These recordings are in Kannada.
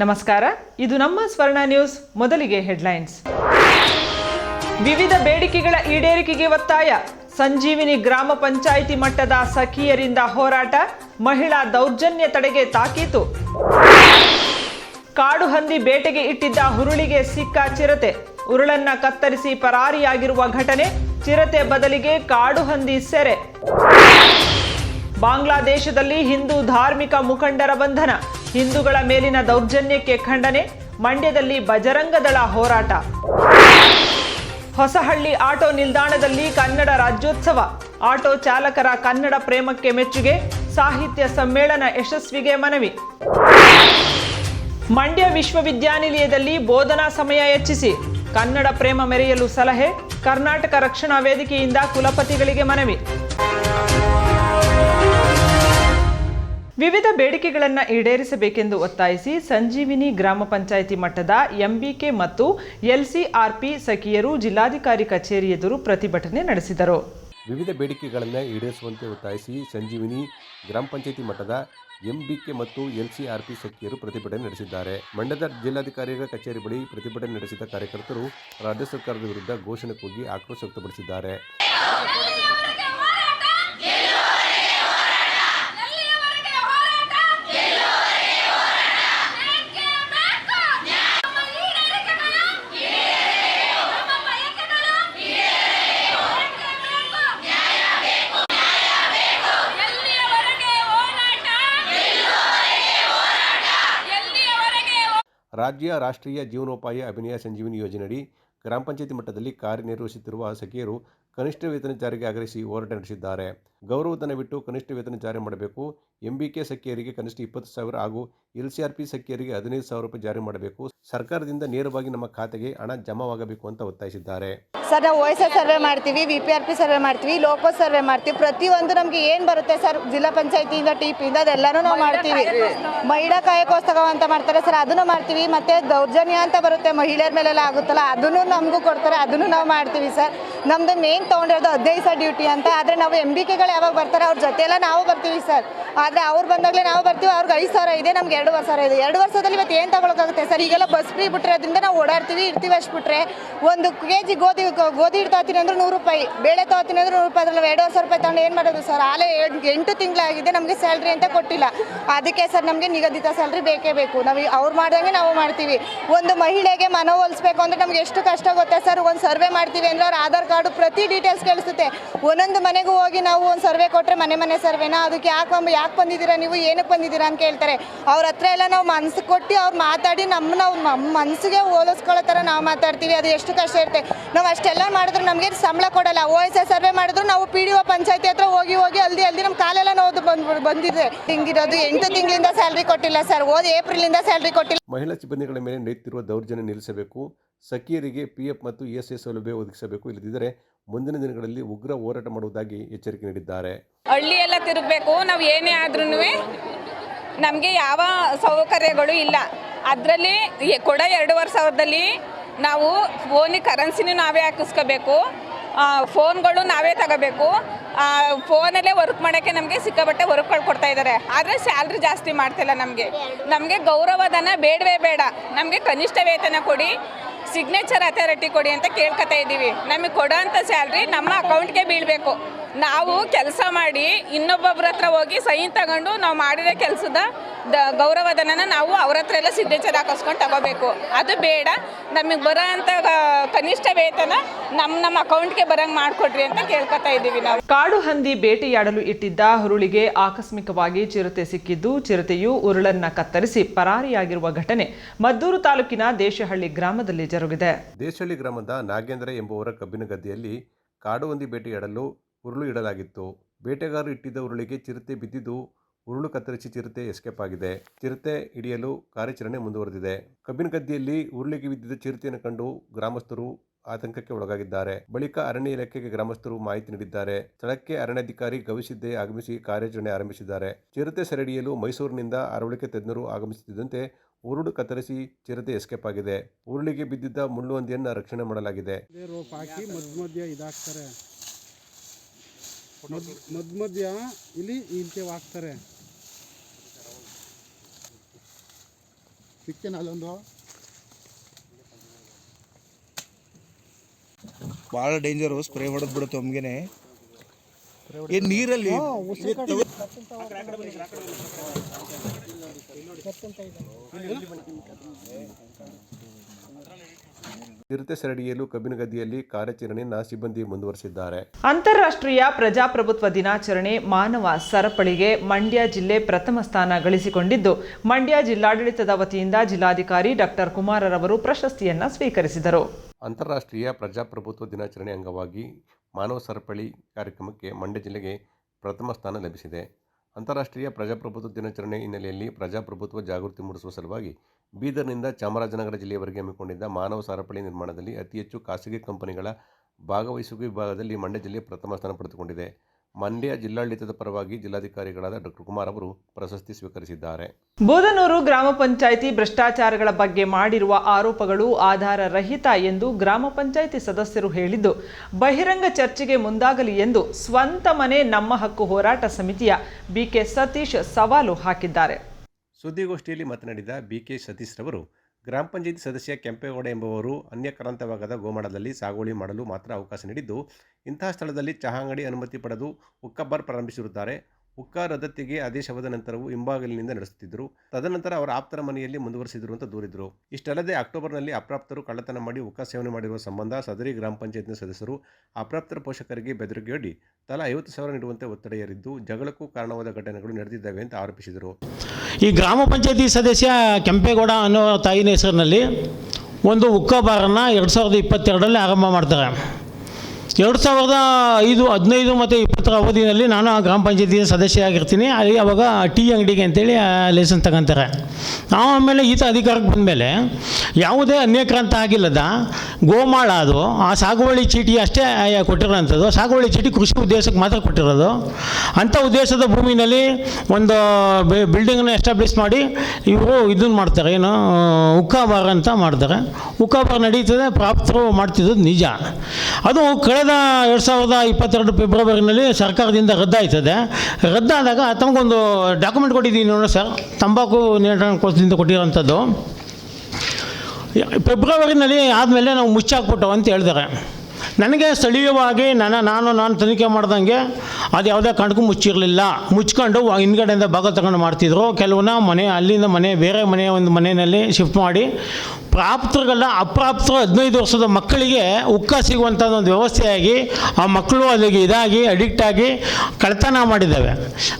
ನಮಸ್ಕಾರ. ಇದು ನಮ್ಮ ಸ್ವರ್ಣ ನ್ಯೂಸ್, ಮೊದಲಿಗೆ ಹೆಡ್ಲೈನ್ಸ್. ವಿವಿಧ ಬೇಡಿಕೆಗಳ ಈಡೇರಿಕೆಗೆ ಒತ್ತಾಯ. ಸಂಜೀವಿನಿ ಗ್ರಾಮ ಪಂಚಾಯಿತಿ ಮಟ್ಟದ ಸಖಿಯರಿಂದ ಹೋರಾಟ, ಮಹಿಳಾ ದೌರ್ಜನ್ಯ ತಡೆಗೆ ತಾಕೀತು. ಕಾಡು ಹಂದಿ ಬೇಟೆಗೆ ಇಟ್ಟಿದ್ದ ಹುರುಳಿಗೆ ಸಿಕ್ಕ ಚಿರತೆ. ಉರುಳನ್ನ ಕತ್ತರಿಸಿ ಪರಾರಿಯಾಗಿರುವ ಘಟನೆ ಚಿರತೆ ಬದಲಿಗೆ ಕಾಡು ಹಂದಿ ಸೆರೆ. ಬಾಂಗ್ಲಾದೇಶದಲ್ಲಿ ಹಿಂದೂ ಧಾರ್ಮಿಕ ಮುಖಂಡರ ಬಂಧನ, ಹಿಂದೂಗಳ ಮೇಲಿನ ದೌರ್ಜನ್ಯಕ್ಕೆ ಖಂಡನೆ, ಮಂಡ್ಯದಲ್ಲಿ ಬಜರಂಗದಳ ಹೋರಾಟ. ಹೊಸಹಳ್ಳಿ ಆಟೋ ನಿಲ್ದಾಣದಲ್ಲಿ ಕನ್ನಡ ರಾಜ್ಯೋತ್ಸವ. ಆಟೋ ಚಾಲಕರ ಕನ್ನಡ ಪ್ರೇಮಕ್ಕೆ ಮೆಚ್ಚುಗೆ, ಸಾಹಿತ್ಯ ಸಮ್ಮೇಳನ ಯಶಸ್ವಿಗೆ ಮನವಿ. ಮಂಡ್ಯ ವಿಶ್ವವಿದ್ಯಾನಿಲಯದಲ್ಲಿ ಬೋಧನಾ ಸಮಯ ಹೆಚ್ಚಿಸಿ. ಕನ್ನಡ ಪ್ರೇಮ ಮೆರೆಯಲು ಸಲಹೆ, ಕರ್ನಾಟಕ ರಕ್ಷಣಾ ವೇದಿಕೆಯಿಂದ ಕುಲಪತಿಗಳಿಗೆ ಮನವಿ. ವಿವಿಧ ಬೇಡಿಕೆಗಳನ್ನು ಈಡೇರಿಸಬೇಕೆಂದು ಒತ್ತಾಯಿಸಿ ಸಂಜೀವಿನಿ ಗ್ರಾಮ ಪಂಚಾಯಿತಿ ಮಟ್ಟದ ಎಂಬಿಕೆ ಮತ್ತು ಎಲ್ಸಿಆರ್ಪಿ ಸಖಿಯರು ಜಿಲ್ಲಾಧಿಕಾರಿ ಕಚೇರಿ ಎದುರು ಪ್ರತಿಭಟನೆ ನಡೆಸಿದರು. ವಿವಿಧ ಬೇಡಿಕೆಗಳನ್ನು ಈಡೇರಿಸುವಂತೆ ಒತ್ತಾಯಿಸಿ ಸಂಜೀವಿನಿ ಗ್ರಾಮ ಪಂಚಾಯಿತಿ ಮಟ್ಟದ ಎಂಬಿಕೆ ಮತ್ತು ಎಲ್ಸಿಆರ್ಪಿ ಸಖಿಯರು ಪ್ರತಿಭಟನೆ ನಡೆಸಿದ್ದಾರೆ. ಮಂಡ್ಯದ ಜಿಲ್ಲಾಧಿಕಾರಿಗಳ ಕಚೇರಿ ಬಳಿ ಪ್ರತಿಭಟನೆ ನಡೆಸಿದ ಕಾರ್ಯಕರ್ತರು ರಾಜ್ಯ ಸರ್ಕಾರದ ವಿರುದ್ಧ ಘೋಷಣೆ ಕೂಗಿ ಆಕ್ರೋಶ ವ್ಯಕ್ತಪಡಿಸಿದ್ದಾರೆ ಎಲ್ಲಿಯವರೆಗೆ ಹೋರಾಟ ಬೇಕೇ ಬೇಕು. ನಮ್ಮ ಈಡೇರಿಕೆಗಳು ನಮ್ಮ ಬಯಕೆಗಳು ಬೇಕೇ ಬೇಕು. ಎಲ್ಲಿಯವರೆಗೆ ಹೋರಾಟ ಎಲ್ಲಿಯವರೆಗೆ ರಾಜ್ಯ ರಾಷ್ಟ್ರೀಯ ಜೀವನೋಪಾಯ ಅಭಿನಯ ಸಂಜೀವಿನಿ ಯೋಜನೆಯಡಿ ಗ್ರಾಮ ಪಂಚಾಯತಿ ಮಟ್ಟದಲ್ಲಿ ಕಾರ್ಯನಿರ್ವಹಿಸುತ್ತಿರುವ ಸಖಿಯರು ಕನಿಷ್ಠ ವೇತನ ಜಾರಿಗೆ ಆಗ್ರಹಿಸಿ ಹೋರಾಟ ನಡೆಸಿದ್ದಾರೆ. ಗೌರವಧನ ಬಿಟ್ಟು ಕನಿಷ್ಠ ವೇತನ ಜಾರಿ ಮಾಡಬೇಕು. ಎಂಬಿಕೆ ಸಖಿಯರಿಗೆ ಕನಿಷ್ಠ ಇಪ್ಪತ್ತು ಸಾವಿರ ಹಾಗೂ ಎಲ್ಸಿಆರ್ಪಿ ಸಖಿಯರಿಗೆ ಹದಿನೈದು ಸಾವಿರ ರೂಪಾಯಿ ಜಾರಿ ಮಾಡಬೇಕು. ಸರ್ಕಾರದಿಂದ ನೇರವಾಗಿ ನಮ್ಮ ಖಾತೆಗೆ ಹಣ ಜಮಾವಾಗಬೇಕು ಅಂತ ಒತ್ತಾಯಿಸಿದ್ದಾರೆ. ಸರ್ ನಾವು ಓ ಎಸ್ ಎಸ್ ಸರ್ವೆ ಮಾಡ್ತೀವಿ V P R P survey ಮಾಡ್ತೀವಿ ಲೋಕೋ ಸರ್ವೆ ಮಾಡ್ತೀವಿ. ಪ್ರತಿಯೊಂದು ನಮಗೆ ಏನು ಬರುತ್ತೆ ಸರ್? ಜಿಲ್ಲಾ ಪಂಚಾಯತಿಯಿಂದ ಟಿ ಪಿಯಿಂದ ಅದೆಲ್ಲನೂ ನಾವು ಮಾಡ್ತೀವಿ. ಮಹಿಳಾ ಕಾಯಕೋತ್ಸವ ಅಂತ ಮಾಡ್ತಾರೆ ಸರ್ ಅದನ್ನು ಮಾಡ್ತೀವಿ. ಮತ್ತು ದೌರ್ಜನ್ಯ ಅಂತ ಬರುತ್ತೆ ಮಹಿಳೆಯರ ಮೇಲೆಲ್ಲ ಆಗುತ್ತಲ್ಲ ಅದನ್ನು ನಮಗೂ ಕೊಡ್ತಾರೆ ಅದನ್ನು ನಾವು ಮಾಡ್ತೀವಿ ಸರ್. ನಮ್ಮದು ಮೇನ್ ತೊಗೊಂಡಿರೋದು ಹದಿನೈದು ಸರ್ ಡ್ಯೂಟಿ ಅಂತ. ಆದರೆ ನಾವು ಎಂ ಬಿ ಕೆಗಳು ಯಾವಾಗ ಬರ್ತಾರೆ ಅವ್ರ ಜೊತೆ ಎಲ್ಲ ನಾವು ಬರ್ತೀವಿ ಸರ್. ಆದರೆ ಅವ್ರು ಬಂದಾಗಲೇ ನಾವು ಬರ್ತೀವಿ, ಅವ್ರಿಗೆ ಐದು ಸಾವಿರ ಇದೆ, ನಮ್ಗೆ ಎರಡು ಸಾವಿರ ಇದೆ. ಎರಡು ವರ್ಷದಲ್ಲಿ ಇವತ್ತು ಏನು ತಗೊಳಕ್ಕಾಗುತ್ತೆ ಸರ್? ಈಗೆಲ್ಲ ಬಸ್ ಫ್ರೀ ಬಿಟ್ಟಿರೋದ್ರಿಂದ ನಾವು ಓಡಾಡ್ತೀವಿ, ಇರ್ತೀವಿ ಅಷ್ಟು ಬಿಟ್ರೆ. ಒಂದು ಕೆ ಜಿ ಗೋಧಿ ಗೋಧಿ ಹಿಟ್ಟು ಅಂದ್ರೆ ನೂರು ರೂಪಾಯಿ, ಬೇಳೆ ತಗೋತೀನಿ ಅಂದ್ರೆ ನೂರು ರೂಪಾಯಿ, ಅದ್ರಲ್ಲಿ ಎರಡು ವರ್ಷ ರೂಪಾಯಿ ತಗೊಂಡು ಏನು ಮಾಡೋದು ಸರ್? ಆಲೇ ಎಂಟು ತಿಂಗಳಾಗಿದೆ, ನಮಗೆ ಸ್ಯಾಲ್ರಿ ಅಂತ ಕೊಟ್ಟಿಲ್ಲ. ಅದಕ್ಕೆ ಸರ್ ನಮಗೆ ನಿಗದಿತ ಸ್ಯಾಲ್ರಿ ಬೇಕೇ ಬೇಕು. ನಾವು ಅವ್ರು ಮಾಡ್ದಂಗೆ ನಾವು ಮಾಡ್ತೀವಿ. ಒಂದು ಮಹಿಳೆಗೆ ಮನವೊಲಿಸ್ಬೇಕು ಅಂದ್ರೆ ನಮ್ಗೆ ಎಷ್ಟು ಕಷ್ಟ ಗೊತ್ತಾ ಸರ್? ಒಂದು ಸರ್ವೆ ಮಾಡ್ತೀವಿ ಅಂದ್ರೆ ಅವ್ರ ಆಧಾರ್ ಕಾರ್ಡು ಪ್ರತಿ ಡೀಟೇಲ್ಸ್ ಕೇಳಿಸುತ್ತೆ. ಒಂದೊಂದು ಮನೆಗೂ ಹೋಗಿ ನಾವು ಒಂದು ಸರ್ವೆ ಕೊಟ್ಟರೆ ಮನೆ ಮನೆ ಸರ್ವೆನ ಅದಕ್ಕೆ ಯಾಕೆ ಬಂದು ಯಾಕೆ ಬಂದಿದ್ದೀರಾ ನೀವು? ಏನಕ್ಕೆ ಬಂದಿದ್ದೀರಾ ಅಂತ ಕೇಳ್ತಾರೆ ಅವ್ರ ಹತ್ರ ಎಲ್ಲ ನಾವು ಮನಸ್ಸು ಕೊಟ್ಟು ಅವ್ರು ಮಾತಾಡಿ ನಮ್ಮ ನಾವು ಮನಸ್ಸಿಗೆ ಹೋಲಿಸ್ಕೊಳ್ಳೋ ಥರ ನಾವು ಮಾತಾಡ್ತೀವಿ. ಅದು ಎಷ್ಟು ಕಷ್ಟ ಇರುತ್ತೆ. ನಾವು ಅಷ್ಟೆಲ್ಲ ಮಾಡಿದ್ರು ನಮಗೆ ಸಂಬಳ ಕೊಡಲ್ಲ. ಓ ಎಸ್ ಎಸ್ ಸರ್ವೆ ಮಾಡಿದ್ರು ನಾವು ಪಿ ಡಿ ಒ ಪಂಚಾಯತಿ ಹತ್ರ ಹೋಗಿ ಹೋಗಿ ಅಲ್ದಿ ಅಲ್ದಿ ನಮ್ಮ ಕಾಲೆಲ್ಲ ನೋದು ಬಂದು ಬಂದಿದೆ. ಹಿಂಗಿರೋದು ಎಂಟು ತಿಂಗಳಿಂದ ಸ್ಯಾಲ್ರಿ ಕೊಟ್ಟಿಲ್ಲ ಸರ್ ಓದಿ ಏಪ್ರಿಲಿಂದ ಸ್ಯಾಲ್ರಿ ಕೊಟ್ಟಿಲ್ಲ. ಮಹಿಳಾ ಸಿಬ್ಬಂದಿಗಳ ಮೇಲೆ ನಡೆಯುತ್ತಿರುವ ದೌರ್ಜನ್ಯ ನಿಲ್ಲಿಸಬೇಕು. ಸಖಿಯರಿಗೆ ಪಿಎಫ್ ಮತ್ತು ಇಎಸ್ಎ ಸೌಲಭ್ಯ ಒದಗಿಸಬೇಕು. ಇಲ್ಲದಿದ್ದರೆ ಮುಂದಿನ ದಿನಗಳಲ್ಲಿ ಉಗ್ರ ಹೋರಾಟ ಮಾಡುವುದಾಗಿ ಎಚ್ಚರಿಕೆ ನೀಡಿದ್ದಾರೆ. ಹಳ್ಳಿಯೆಲ್ಲ ತಿರುಗಬೇಕು, ನಾವು ಏನೇ ಆದ್ರೂ ನಮಗೆ ಯಾವ ಸೌಕರ್ಯಗಳು ಇಲ್ಲ. ಅದರಲ್ಲಿ ಕೂಡ ಎರಡೂವರೆ ಸಾವಿರದಲ್ಲಿ ನಾವು ಫೋನಿಗೆ ಕರೆನ್ಸಿನೂ ನಾವೇ ಹಾಕಿಸ್ಕೋಬೇಕು ಫೋನ್ಗಳು ನಾವೇ ತಗೋಬೇಕು ಫೋನಲ್ಲೇ ವರ್ಕ್ ಮಾಡೋಕ್ಕೆ ನಮಗೆ ಸಿಕ್ಕಾಬಟ್ಟೆ ವರ್ಕ್ಗಳು ಕೊಡ್ತಾ ಇದ್ದಾರೆ. ಆದರೆ ಸ್ಯಾಲ್ರಿ ಜಾಸ್ತಿ ಮಾಡ್ತಿಲ್ಲ ನಮಗೆ. ನಮಗೆ ಗೌರವಧನ ಬೇಡವೇ ಬೇಡ. ನಮಗೆ ಕನಿಷ್ಠ ವೇತನ ಕೊಡಿ. ಸಿಗ್ನೇಚರ್ ಅಥಾರಿಟಿ ಕೊಡಿ ಅಂತ ಕೇಳ್ಕೊತಾ ಇದ್ದೀವಿ. ನಮಗೆ ಕೊಡೋ ಅಂಥ ಸ್ಯಾಲ್ರಿ ನಮ್ಮ ಅಕೌಂಟ್ಗೆ ಬೀಳಬೇಕು. ನಾವು ಕೆಲಸ ಮಾಡಿ ಇನ್ನೊಬ್ಬೊಬ್ರ ಹತ್ರ ಹೋಗಿ ಸಹಿ ತಗೊಂಡು ನಾವು ಮಾಡಿದ ಕೆಲಸದ ದ ಗೌರವಧನನ ನಾವು ಅವ್ರ ಹತ್ರ ಎಲ್ಲ ಸಿಗ್ನೇಚರ್ ಹಾಕಿಸ್ಕೊಂಡು ತಗೋಬೇಕು. ಅದು ಬೇಡ. ನಮಗೆ ಬರೋ ಕನಿಷ್ಠ ವೇತನ ನಮ್ಮ ನಮ್ಮ ಅಕೌಂಟ್ಗೆ ಬರಂಗೆ ಮಾಡಿಕೊಡ್ರಿ ಅಂತ ಕೇಳ್ಕೊತಾ ಇದ್ದೀವಿ ನಾವು. ಕಾಡು ಹಂದಿ ಬೇಟೆಯಾಡಲು ಇಟ್ಟಿದ್ದ ಹುರುಳಿಗೆ ಆಕಸ್ಮಿಕವಾಗಿ ಚಿರತೆ ಸಿಕ್ಕಿದ್ದು ಚಿರತೆಯು ಉರುಳನ್ನ ಕತ್ತರಿಸಿ ಪರಾರಿಯಾಗಿರುವ ಘಟನೆ ಮದ್ದೂರು ತಾಲೂಕಿನ ದೇಶಹಳ್ಳಿ ಗ್ರಾಮದಲ್ಲಿ ಜರುಗಿದೆ. ದೇಶಹಳ್ಳಿ ಗ್ರಾಮದ ನಾಗೇಂದ್ರ ಎಂಬುವರ ಕಬ್ಬಿನ ಗದ್ದೆಯಲ್ಲಿ ಕಾಡು ಹಂದಿ ಬೇಟೆಯಾಡಲು ಉರುಳು ಇಡಲಾಗಿತ್ತು. ಬೇಟೆಗಾರರು ಇಟ್ಟಿದ್ದ ಉರುಳಿಗೆ ಚಿರತೆ ಬಿದ್ದಿದ್ದು ಉರುಳು ಕತ್ತರಿಸಿ ಚಿರತೆ ಎಸ್ಕೇಪ್ ಆಗಿದೆ. ಚಿರತೆ ಹಿಡಿಯಲು ಕಾರ್ಯಾಚರಣೆ ಮುಂದುವರೆದಿದೆ. ಕಬ್ಬಿನ ಗದ್ದೆಯಲ್ಲಿ ಉರುಳಿಗೆ ಬಿದ್ದಿದ್ದ ಚಿರತೆಯನ್ನು ಕಂಡು ಗ್ರಾಮಸ್ಥರು ಆತಂಕಕ್ಕೆ ಒಳಗಾಗಿದ್ದಾರೆ. ಬಳಿಕ ಅರಣ್ಯ ಇಲಾಖೆಗೆ ಗ್ರಾಮಸ್ಥರು ಮಾಹಿತಿ ನೀಡಿದ್ದಾರೆ. ಸ್ಥಳಕ್ಕೆ ಅರಣ್ಯಾಧಿಕಾರಿ ಗವಿಸಿದ್ದೆ ಆಗಮಿಸಿ ಕಾರ್ಯಾಚರಣೆ ಆರಂಭಿಸಿದ್ದಾರೆ. ಚಿರತೆ ಸೆರೆಹಿಡಿಯಲು ಮೈಸೂರಿನಿಂದ ಅರವಳಿಕೆ ತಜ್ಞರು ಆಗಮಿಸುತ್ತಿದ್ದಂತೆ ಉರುಳು ಕತ್ತರಿಸಿ ಚಿರತೆ ಎಸ್ಕೇಪ್ ಆಗಿದೆ. ಉರುಳಿಗೆ ಬಿದ್ದಿದ್ದ ಮುಳ್ಳುವಂದಿಯನ್ನು ರಕ್ಷಣೆ ಮಾಡಲಾಗಿದೆ. ಮಧ್ಯ ಮಧ್ಯ ಇಲ್ಲಿ ಇಂಚೆ ಹಾಕ್ತಾರೆ. ಸಿಕ್ಕೇನ ಅಲ್ಲೊಂದು. ಭಾಳ ಡೇಂಜರು ಸ್ಪ್ರೇ ಹೊಡೆದು ಬಿಡುತ್ತೆ ಒಮ್ಗೆನೆ. ಏನು ನೀರಲ್ಲಿ? ಚಿರತೆ ಸೆರೆಹಿಡಿಯಲು ಕಬ್ಬಿನಗದ್ದಿಯಲ್ಲಿ ನಾ ಸಿಬ್ಬಂದಿ ಮುಂದುವರೆಸಿದ್ದಾರೆ. ಅಂತಾರಾಷ್ಟ್ರೀಯ ಪ್ರಜಾಪ್ರಭುತ್ವ ದಿನಾಚರಣೆ ಮಾನವ ಸರಪಳಿಗೆ ಮಂಡ್ಯ ಜಿಲ್ಲೆ ಪ್ರಥಮ ಸ್ಥಾನ ಗಳಿಸಿಕೊಂಡಿದ್ದು ಮಂಡ್ಯ ಜಿಲ್ಲಾಡಳಿತದ ವತಿಯಿಂದ ಜಿಲ್ಲಾಧಿಕಾರಿ ಡಾಕ್ಟರ್ ಕುಮಾರರವರು ಪ್ರಶಸ್ತಿಯನ್ನ ಸ್ವೀಕರಿಸಿದರು. ಅಂತಾರಾಷ್ಟ್ರೀಯ ಪ್ರಜಾಪ್ರಭುತ್ವ ದಿನಾಚರಣೆ ಅಂಗವಾಗಿ ಮಾನವ ಸರಪಳಿ ಕಾರ್ಯಕ್ರಮಕ್ಕೆ ಮಂಡ್ಯ ಜಿಲ್ಲೆಗೆ ಪ್ರಥಮ ಸ್ಥಾನ ಲಭಿಸಿದೆ. ಅಂತಾರಾಷ್ಟ್ರೀಯ ಪ್ರಜಾಪ್ರಭುತ್ವ ದಿನಾಚರಣೆ ಹಿನ್ನೆಲೆಯಲ್ಲಿ ಪ್ರಜಾಪ್ರಭುತ್ವ ಜಾಗೃತಿ ಮೂಡಿಸುವ ಸಲುವಾಗಿ ಬೀದರ್ನಿಂದ ಚಾಮರಾಜನಗರ ಜಿಲ್ಲೆಯವರೆಗೆ ಹಮ್ಮಿಕೊಂಡಿದ್ದ ಮಾನವ ಸರಪಳಿ ನಿರ್ಮಾಣದಲ್ಲಿ ಅತಿ ಹೆಚ್ಚು ಖಾಸಗಿ ಕಂಪನಿಗಳ ಭಾಗವಹಿಸುವಿಕೆ ವಿಭಾಗದಲ್ಲಿ ಮಂಡ್ಯ ಜಿಲ್ಲೆ ಪ್ರಥಮ ಸ್ಥಾನ ಪಡೆದುಕೊಂಡಿದೆ. ಮಂಡ್ಯ ಜಿಲ್ಲಾಡಳಿತದ ಪರವಾಗಿ ಜಿಲ್ಲಾಧಿಕಾರಿಗಳಾದ ಡಾಕ್ಟರ್ ಕುಮಾರ್ ಅವರು ಪ್ರಶಸ್ತಿ ಸ್ವೀಕರಿಸಿದ್ದಾರೆ. ಬೋಧನೂರು ಗ್ರಾಮ ಪಂಚಾಯಿತಿ ಭ್ರಷ್ಟಾಚಾರಗಳ ಬಗ್ಗೆ ಮಾಡಿರುವ ಆರೋಪಗಳು ಆಧಾರ ರಹಿತ ಎಂದು ಗ್ರಾಮ ಪಂಚಾಯಿತಿ ಸದಸ್ಯರು ಹೇಳಿದ್ದು, ಬಹಿರಂಗ ಚರ್ಚೆಗೆ ಮುಂದಾಗಲಿ ಎಂದು ಸ್ವಂತ ಮನೆ ನಮ್ಮ ಹಕ್ಕು ಹೋರಾಟ ಸಮಿತಿಯ ಬಿಕೆ ಸತೀಶ್ ಸವಾಲು ಹಾಕಿದ್ದಾರೆ. ಸುದ್ದಿಗೋಷ್ಠಿಯಲ್ಲಿ ಮಾತನಾಡಿದ ಬಿ ಕೆ ಸತೀಶ್ ರವರು, ಗ್ರಾಮ ಪಂಚಾಯಿತಿ ಸದಸ್ಯ ಕೆಂಪೇಗೌಡ ಎಂಬುವರು ಅನ್ಯಕ್ರಾಂತವಾಗದ ಗೋಮಾಳದಲ್ಲಿ ಸಾಗುವಳಿ ಮಾಡಲು ಮಾತ್ರ ಅವಕಾಶ ನೀಡಿದ್ದು, ಇಂತಹ ಸ್ಥಳದಲ್ಲಿ ಚಹಾ ಅಂಗಡಿ ಅನುಮತಿ ಪಡೆದು ಉಕ್ಕಬ್ಬರ್ ಪ್ರಾರಂಭಿಸಿರುತ್ತಾರೆ. ಹುಕ್ಕ ರದತ್ತಿಗೆ ಆದೇಶವಾದ ನಂತರವೂ ಹಿಂಬಾಗಿಲಿನಿಂದ ನಡೆಸುತ್ತಿದ್ದರು. ತದನಂತರ ಅವರ ಆಪ್ತರ ಮನೆಯಲ್ಲಿ ಮುಂದುವರೆಸಿದರು ಅಂತ ದೂರಿದರು. ಇಷ್ಟಲ್ಲದೆ ಅಕ್ಟೋಬರ್ನಲ್ಲಿ ಅಪ್ರಾಪ್ತರು ಕಳ್ಳತನ ಮಾಡಿ ಉಕ್ಕ ಸೇವನೆ ಮಾಡಿರುವ ಸಂಬಂಧ ಸದರಿ ಗ್ರಾಮ ಪಂಚಾಯತ್ನ ಸದಸ್ಯರು ಅಪ್ರಾಪ್ತರ ಪೋಷಕರಿಗೆ ಬೆದರಿಕೆಯೊಡ್ಡಿ ತಲಾ ಐವತ್ತು ಸಾವಿರ ನೀಡುವಂತೆ ಒತ್ತಡ ಹೇರಿದ್ದು ಜಗಳಕ್ಕೂ ಕಾರಣವಾದ ಘಟನೆಗಳು ನಡೆದಿದ್ದಾವೆ ಅಂತ ಆರೋಪಿಸಿದರು. ಈ ಗ್ರಾಮ ಪಂಚಾಯತಿ ಸದಸ್ಯ ಕೆಂಪೇಗೌಡ ಅನ್ನೋ ತಾಯಿನ ಹೆಸರಿನಲ್ಲಿ ಒಂದು ಉಕ್ಕ ಬಾರನ್ನು ಎರಡು ಸಾವಿರದ ಇಪ್ಪತ್ತೆರಡರಲ್ಲಿ ಆರಂಭ ಮಾಡ್ತಾರೆ. ಎರಡು ಸಾವಿರದ ಐದು, ಹದಿನೈದು ಮತ್ತು ಇಪ್ಪತ್ತರ ಅವಧಿಯಲ್ಲಿ ನಾನು ಆ ಗ್ರಾಮ ಪಂಚಾಯತಿ ಸದಸ್ಯ ಆಗಿರ್ತೀನಿ ಅಲ್ಲಿ ಅವಾಗ ಟೀ ಅಂಗಡಿಗೆ ಅಂತೇಳಿ ಲೈಸೆನ್ಸ್ ತಗೊಂತಾರೆ. ನಾವು ಆಮೇಲೆ ಈತ ಅಧಿಕಾರಕ್ಕೆ ಬಂದಮೇಲೆ ಯಾವುದೇ ಅನ್ಯಕ್ರಾಂತ ಆಗಿಲ್ಲದ ಗೋಮಾಳ ಅದು, ಆ ಸಾಗುವಳಿ ಚೀಟಿ ಅಷ್ಟೇ ಕೊಟ್ಟಿರೋಂಥದ್ದು. ಸಾಗುವಳಿ ಚೀಟಿ ಕೃಷಿ ಉದ್ದೇಶಕ್ಕೆ ಮಾತ್ರ ಕೊಟ್ಟಿರೋದು. ಅಂಥ ಉದ್ದೇಶದ ಭೂಮಿನಲ್ಲಿ ಒಂದು ಬಿಲ್ಡಿಂಗನ್ನು ಎಸ್ಟಾಬ್ಲಿಷ್ ಮಾಡಿ ಇವರು ಇದನ್ನು ಮಾಡ್ತಾರೆ. ಏನು, ಉಕ್ಕಾಬಾರ್ ಅಂತ ಮಾಡ್ತಾರೆ. ಉಕ್ಕಾಬಾರ್ ನಡೀತದೆ, ಪ್ರಾಪ್ತರು ಮಾಡ್ತಿದ್ದು ನಿಜ. ಅದು ಕಳೆದ ಎರಡು ಸಾವಿರದ ಇಪ್ಪತ್ತೆರಡು ಫೆಬ್ರವರಿನಲ್ಲಿ ಸರ್ಕಾರದಿಂದ ರದ್ದಾಯ್ತದೆ. ರದ್ದಾದಾಗ ತಮಗೊಂದು ಡಾಕ್ಯುಮೆಂಟ್ ಕೊಟ್ಟಿದ್ದೀನಿ ನೋಡಿ ಸರ್ ತಂಬಾಕು ನಿಯಂತ್ರಣ ಕೋಶದಿಂದ ಕೊಟ್ಟಿರೋಂಥದ್ದು. ಫೆಬ್ರವರಿನಲ್ಲಿ ಆದಮೇಲೆ ನಾವು ಮುಚ್ಚಾಕ್ಬಿಟ್ಟು ಅಂತ ಹೇಳ್ತಾರೆ. ನನಗೆ ಸ್ಥಳೀಯವಾಗಿ ನನ್ನ ನಾನು ನಾನು ತನಿಖೆ ಮಾಡ್ದಂಗೆ ಅದು ಯಾವುದೇ ಕಾರಣಕ್ಕೂ ಮುಚ್ಚಿರಲಿಲ್ಲ. ಮುಚ್ಕೊಂಡು ಹಿಂದ್ಗಡೆಯಿಂದ ಭಾಗ ತಗೊಂಡು ಮಾಡ್ತಿದ್ರು. ಕೆಲವನ್ನ ಮನೆ ಅಲ್ಲಿಂದ ಮನೆ ಬೇರೆ ಮನೆ ಒಂದು ಮನೆಯಲ್ಲಿ ಶಿಫ್ಟ್ ಮಾಡಿ ಪ್ರಾಪ್ತರಿಗೆಲ್ಲ ಅಪ್ರಾಪ್ತರು ಹದಿನೈದು ವರ್ಷದ ಮಕ್ಕಳಿಗೆ ಉಕ್ಕ ಸಿಗುವಂಥದ್ದು ಒಂದು ವ್ಯವಸ್ಥೆಯಾಗಿ ಆ ಮಕ್ಕಳು ಅಲ್ಲಿಗೆ ಇದಾಗಿ ಅಡಿಕ್ಟ್ ಆಗಿ ಕಳ್ತನ ಮಾಡಿದ್ದಾವೆ.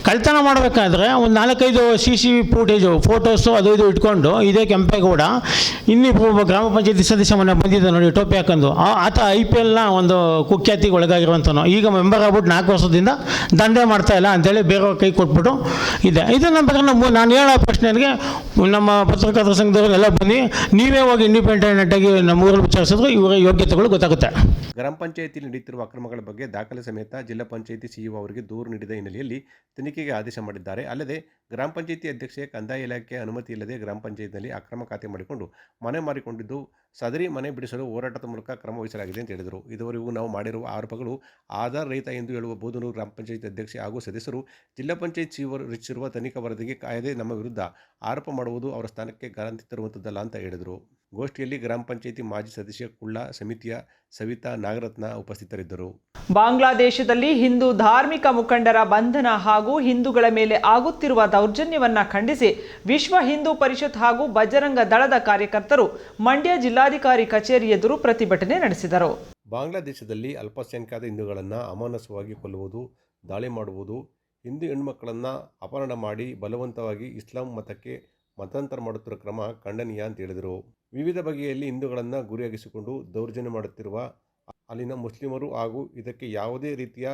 ಕಳ್ತನ ಮಾಡಬೇಕಾದ್ರೆ ಒಂದು ನಾಲ್ಕೈದು ಸಿ ಸಿ ಫೂಟೇಜು ಫೋಟೋಸು ಅದು ಇದು ಇಟ್ಕೊಂಡು ಇದೇ ಕೆಂಪೇಗೌಡ ಇನ್ನಿಬ್ಬರು ಗ್ರಾಮ ಪಂಚಾಯತಿ ಸದಸ್ಯ ಮನೆ ಬಂದಿದ್ದ ನೋಡಿ ಟೋಪಿ ಹಾಕೊಂಡು ಆತ ಐ ಪಿ ಎಲ್ನ ಒಂದು ಕುಖ್ಯಾತಿಗೆ ಒಳಗಾಗಿರುವಂಥನು ಈಗ ಮೆಂಬರ್ ಆಗ್ಬಿಟ್ಟು ನಾಲ್ಕು ವರ್ಷದಿಂದ ದಂಧೆ ಮಾಡ್ತಾ ಇಲ್ಲ ಅಂತೇಳಿ ಬೇರೆಯವ್ರ ಕೈ ಕೊಟ್ಬಿಟ್ಟು ಇದೆ. ಇದು ನಮ್ಮ ಬಗ್ಗೆ ನಮ್ಮ ನಾನು ಹೇಳೋ ಪ್ರಶ್ನೆಗೆ ನಮ್ಮ ಪತ್ರಕರ್ತರ ಸಂಘದವರು ಎಲ್ಲ ಬನ್ನಿ, ನೀವೇ ಹೋಗಿ ಇಂಡಿಪೆಂಡೆಂಟ್ ಆಗಿ ನಮ್ಮ ಊರಲ್ಲಿ ವಿಚಾರಿಸಿದ್ರೆ ಇವರ ಯೋಗ್ಯತೆಗಳು ಗೊತ್ತಾಗುತ್ತೆ. ಗ್ರಾಮ ಪಂಚಾಯಿತಿ ನಡೆಯುತ್ತಿರುವ ಅಕ್ರಮಗಳ ಬಗ್ಗೆ ದಾಖಲೆ ಸಮೇತ ಜಿಲ್ಲಾ ಪಂಚಾಯಿತಿ ಸಿಇಒ ಅವರಿಗೆ ದೂರು ನೀಡಿದ ಹಿನ್ನೆಲೆಯಲ್ಲಿ ತನಿಖೆಗೆ ಆದೇಶ ಮಾಡಿದ್ದಾರೆ. ಅಲ್ಲದೆ ಗ್ರಾಮ ಪಂಚಾಯಿತಿ ಅಧ್ಯಕ್ಷೆ ಕಂದಾಯ ಇಲಾಖೆ ಅನುಮತಿ ಇಲ್ಲದೆ ಗ್ರಾಮ ಪಂಚಾಯತ್ನಲ್ಲಿ ಅಕ್ರಮ ಖಾತೆ ಮಾಡಿಕೊಂಡು ಮನೆ ಮಾರಿಕೊಂಡಿದ್ದು ಸದರಿ ಮನೆ ಬಿಡಿಸಲು ಹೋರಾಟದ ಮೂಲಕ ಕ್ರಮ ವಹಿಸಲಾಗಿದೆ ಅಂತ ಹೇಳಿದರು. ಇದುವರೆಗೂ ನಾವು ಮಾಡಿರುವ ಆರೋಪಗಳು ಆಧಾರ ರಹಿತ ಎಂದು ಹೇಳುವ ಬೋಧನೂರು ಗ್ರಾಮ ಪಂಚಾಯತ್ ಅಧ್ಯಕ್ಷೆ ಹಾಗೂ ಸದಸ್ಯರು ಜಿಲ್ಲಾ ಪಂಚಾಯತ್ ಸಿಇಒರು ರಚಿಸಿರುವ ತನಿಖಾ ವರದಿಗೆ ಕಾಯದೆ ನಮ್ಮ ವಿರುದ್ಧ ಆರೋಪ ಮಾಡುವುದು ಅವರ ಸ್ಥಾನಕ್ಕೆ ಗಾರಂಟಿ ತರುವಂಥದ್ದಲ್ಲ ಅಂತ ಹೇಳಿದರು. ಗೋಷ್ಠಿಯಲ್ಲಿ ಗ್ರಾಮ ಪಂಚಾಯಿತಿ ಮಾಜಿ ಸದಸ್ಯ ಕುಳ್ಳ ಸಮಿತಿಯ ಸವಿತಾ ನಾಗರತ್ನ ಉಪಸ್ಥಿತರಿದ್ದರು. ಬಾಂಗ್ಲಾದೇಶದಲ್ಲಿ ಹಿಂದೂ ಧಾರ್ಮಿಕ ಮುಖಂಡರ ಬಂಧನ ಹಾಗೂ ಹಿಂದೂಗಳ ಮೇಲೆ ಆಗುತ್ತಿರುವ ದೌರ್ಜನ್ಯವನ್ನು ಖಂಡಿಸಿ ವಿಶ್ವ ಹಿಂದೂ ಪರಿಷತ್ ಹಾಗೂ ಬಜರಂಗ ದಳದ ಕಾರ್ಯಕರ್ತರು ಮಂಡ್ಯ ಜಿಲ್ಲಾಧಿಕಾರಿ ಕಚೇರಿ ಎದುರು ಪ್ರತಿಭಟನೆ ನಡೆಸಿದರು. ಬಾಂಗ್ಲಾದೇಶದಲ್ಲಿ ಅಲ್ಪಸಂಖ್ಯಾತ ಹಿಂದೂಗಳನ್ನು ಅಮಾನಸವಾಗಿ ಕೊಲ್ಲುವುದು ದಾಳಿ ಮಾಡುವುದು ಹಿಂದೂ ಹೆಣ್ಮಕ್ಕಳನ್ನು ಅಪಹರಣ ಮಾಡಿ ಬಲವಂತವಾಗಿ ಇಸ್ಲಾಂ ಮತಕ್ಕೆ ಮತಾಂತರ ಮಾಡುತ್ತಿರುವ ಕ್ರಮ ಖಂಡನೀಯ ಅಂತ ಹೇಳಿದರು. ವಿವಿಧ ಬಗೆಯಲ್ಲಿ ಹಿಂದೂಗಳನ್ನು ಗುರಿಯಾಗಿಸಿಕೊಂಡು ದೌರ್ಜನ್ಯ ಮಾಡುತ್ತಿರುವ ಅಲ್ಲಿನ ಮುಸ್ಲಿಮರು ಹಾಗೂ ಇದಕ್ಕೆ ಯಾವುದೇ ರೀತಿಯ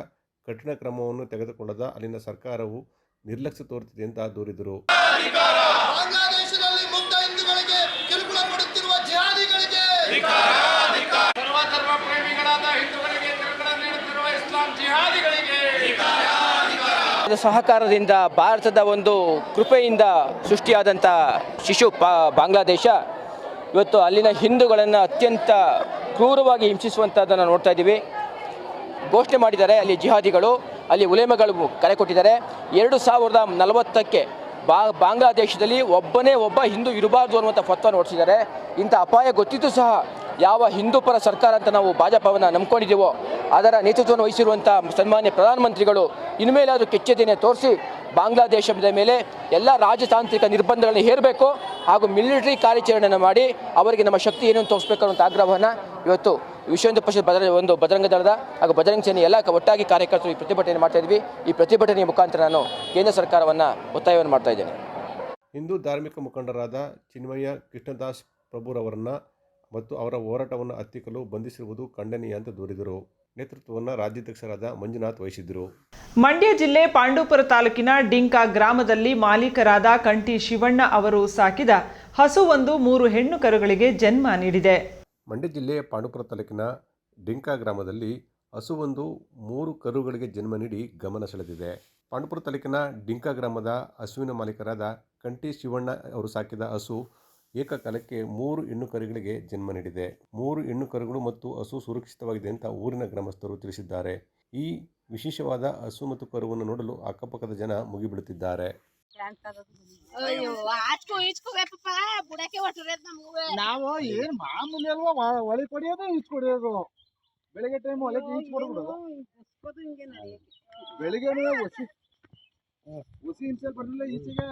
ಕಠಿಣ ಕ್ರಮವನ್ನು ತೆಗೆದುಕೊಳ್ಳದ ಅಲ್ಲಿನ ಸರ್ಕಾರವು ನಿರ್ಲಕ್ಷ್ಯ ತೋರುತ್ತಿದೆ ಅಂತ ದೂರಿದರು. ಸಹಕಾರದಿಂದ ಭಾರತದ ಒಂದು ಕೃಪೆಯಿಂದ ಸೃಷ್ಟಿಯಾದಂಥ ಶಿಶು ಬಾಂಗ್ಲಾದೇಶ. ಇವತ್ತು ಅಲ್ಲಿನ ಹಿಂದೂಗಳನ್ನು ಅತ್ಯಂತ ಕ್ರೂರವಾಗಿ ಹಿಂಸಿಸುವಂಥದ್ದನ್ನು ನೋಡ್ತಾ ಇದ್ದೀವಿ. ಘೋಷಣೆ ಮಾಡಿದ್ದಾರೆ ಅಲ್ಲಿ ಜಿಹಾದಿಗಳು, ಅಲ್ಲಿ ಉಲೇಮಗಳು ಕರೆ ಕೊಟ್ಟಿದ್ದಾರೆ. ಎರಡು ಸಾವಿರದ ನಲವತ್ತಕ್ಕೆ ಬಾ, ಬಾಂಗ್ಲಾದೇಶದಲ್ಲಿ ಒಬ್ಬನೇ ಒಬ್ಬ ಹಿಂದೂ ಇರಬಾರ್ದು ಅನ್ನುವಂಥ ಫತ್ವ ನೋಡಿಸಿದ್ದಾರೆ. ಇಂಥ ಅಪಾಯ ಗೊತ್ತಿದ್ದು ಸಹ ಯಾವ ಹಿಂದೂ ಪರ ಸರ್ಕಾರ ಅಂತ ನಾವು ಭಾಜಪವನ್ನು ನಂಬ್ಕೊಂಡಿದ್ದೀವೋ, ಅದರ ನೇತೃತ್ವವನ್ನು ವಹಿಸಿರುವಂಥ ಸನ್ಮಾನ್ಯ ಪ್ರಧಾನಮಂತ್ರಿಗಳು ಇನ್ಮೇಲಾದರೂ ಕೆಚ್ಚೆದೆಯನ್ನು ತೋರಿಸಿ ಬಾಂಗ್ಲಾದೇಶದ ಮೇಲೆ ಎಲ್ಲ ರಾಜತಾಂತ್ರಿಕ ನಿರ್ಬಂಧಗಳನ್ನು ಹೇರಬೇಕು ಹಾಗೂ ಮಿಲಿಟರಿ ಕಾರ್ಯಾಚರಣೆಯನ್ನು ಮಾಡಿ ಅವರಿಗೆ ನಮ್ಮ ಶಕ್ತಿ ಏನು ಅಂತ ತೋರಿಸ್ಬೇಕು ಅನ್ನುವಂಥ ಆಗ್ರಹವನ್ನು ಇವತ್ತು ವಿಶ್ವ ಹಿಂದೂ ಪರಿಷತ್ ಬದ ಒಂದು ಬಜರಂಗ ದಳದ ಹಾಗೂ ಬಜರಂಗ ಸೇನೆ ಎಲ್ಲ ಒಟ್ಟಾಗಿ ಕಾರ್ಯಕರ್ತರು ಈ ಪ್ರತಿಭಟನೆ ಮಾಡ್ತಾ ಇದ್ವಿ. ಈ ಪ್ರತಿಭಟನೆಯ ಮುಖಾಂತರ ನಾನು ಕೇಂದ್ರ ಸರ್ಕಾರವನ್ನು ಒತ್ತಾಯವನ್ನು ಮಾಡ್ತಾ ಇದ್ದೇನೆ. ಹಿಂದೂ ಧಾರ್ಮಿಕ ಮುಖಂಡರಾದ ಚಿನ್ಮಯ್ಯ ಕೃಷ್ಣದಾಸ್ ಪ್ರಭುರವರನ್ನ ಮತ್ತು ಅವರ ಹೋರಾಟವನ್ನು ಹತ್ತಿಕ್ಕಲು ಬಂಧಿಸಿರುವುದು ಖಂಡನೀಯ ಅಂತ ದೂರಿದರು. ನೇತೃತ್ವವನ್ನು ರಾಜ್ಯಾಧ್ಯಕ್ಷರಾದ ಮಂಜುನಾಥ್ ವಹಿಸಿದ್ದರು. ಮಂಡ್ಯ ಜಿಲ್ಲೆ ಪಾಂಡುಪುರ ತಾಲೂಕಿನ ಡಿಂಕಾ ಗ್ರಾಮದಲ್ಲಿ ಮಾಲೀಕರಾದ ಕಂಠಿ ಶಿವಣ್ಣ ಅವರು ಸಾಕಿದ ಹಸುವೊಂದು ಮೂರು ಹೆಣ್ಣು ಕರುಗಳಿಗೆ ಜನ್ಮ ನೀಡಿದೆ. ಮಂಡ್ಯ ಜಿಲ್ಲೆ ಪಾಂಡುಪುರ ತಾಲೂಕಿನ ಡಿಂಕಾ ಗ್ರಾಮದಲ್ಲಿ ಹಸುವೊಂದು ಮೂರು ಕರುಗಳಿಗೆ ಜನ್ಮ ನೀಡಿ ಗಮನ ಸೆಳೆದಿದೆ. ಪಾಂಡುಪುರ ತಾಲೂಕಿನ ಡಿಂಕಾ ಗ್ರಾಮದ ಹಸುವಿನ ಮಾಲೀಕರಾದ ಕಂಟಿ ಶಿವಣ್ಣ ಅವರು ಸಾಕಿದ ಹಸು ಏಕಕಾಲಕ್ಕೆ ಮೂರು ಹೆಣ್ಣು ಕರುಗಳಿಗೆ ಜನ್ಮ ನೀಡಿದೆ. ಮೂರು ಹೆಣ್ಣು ಕರುಗಳು ಮತ್ತು ಹಸು ಸುರಕ್ಷಿತವಾಗಿದೆ ಅಂತ ಊರಿನ ಗ್ರಾಮಸ್ಥರು ತಿಳಿಸಿದ್ದಾರೆ. ಈ ವಿಶೇಷವಾದ ಹಸು ಮತ್ತು ಕರುವನ್ನು ನೋಡಲು ಅಕ್ಕಪಕ್ಕದ ಜನ ಮುಗಿಬೀಳುತ್ತಿದ್ದಾರೆ ನಾವು ಏನ್ ಮಾಮೂಲಿ ಅಲ್ವಾ ಒಳಿ ಕೊಡಿಯೋದು ಈಚ್ ಕೊಡಿಯೋದು. ಬೆಳಿಗ್ಗೆ ಟೈಮ್ ಒಳಗೆ ಈಚ್ ಕೊಡ್ಬಿಡೋದು. ಬೆಳಿಗ್ಗೆ ಒಸಿ ಒಸಿ ಹಿಂಸೆ ಬರ್ಲಿಲ್ಲ ಈಚೆಗೆ.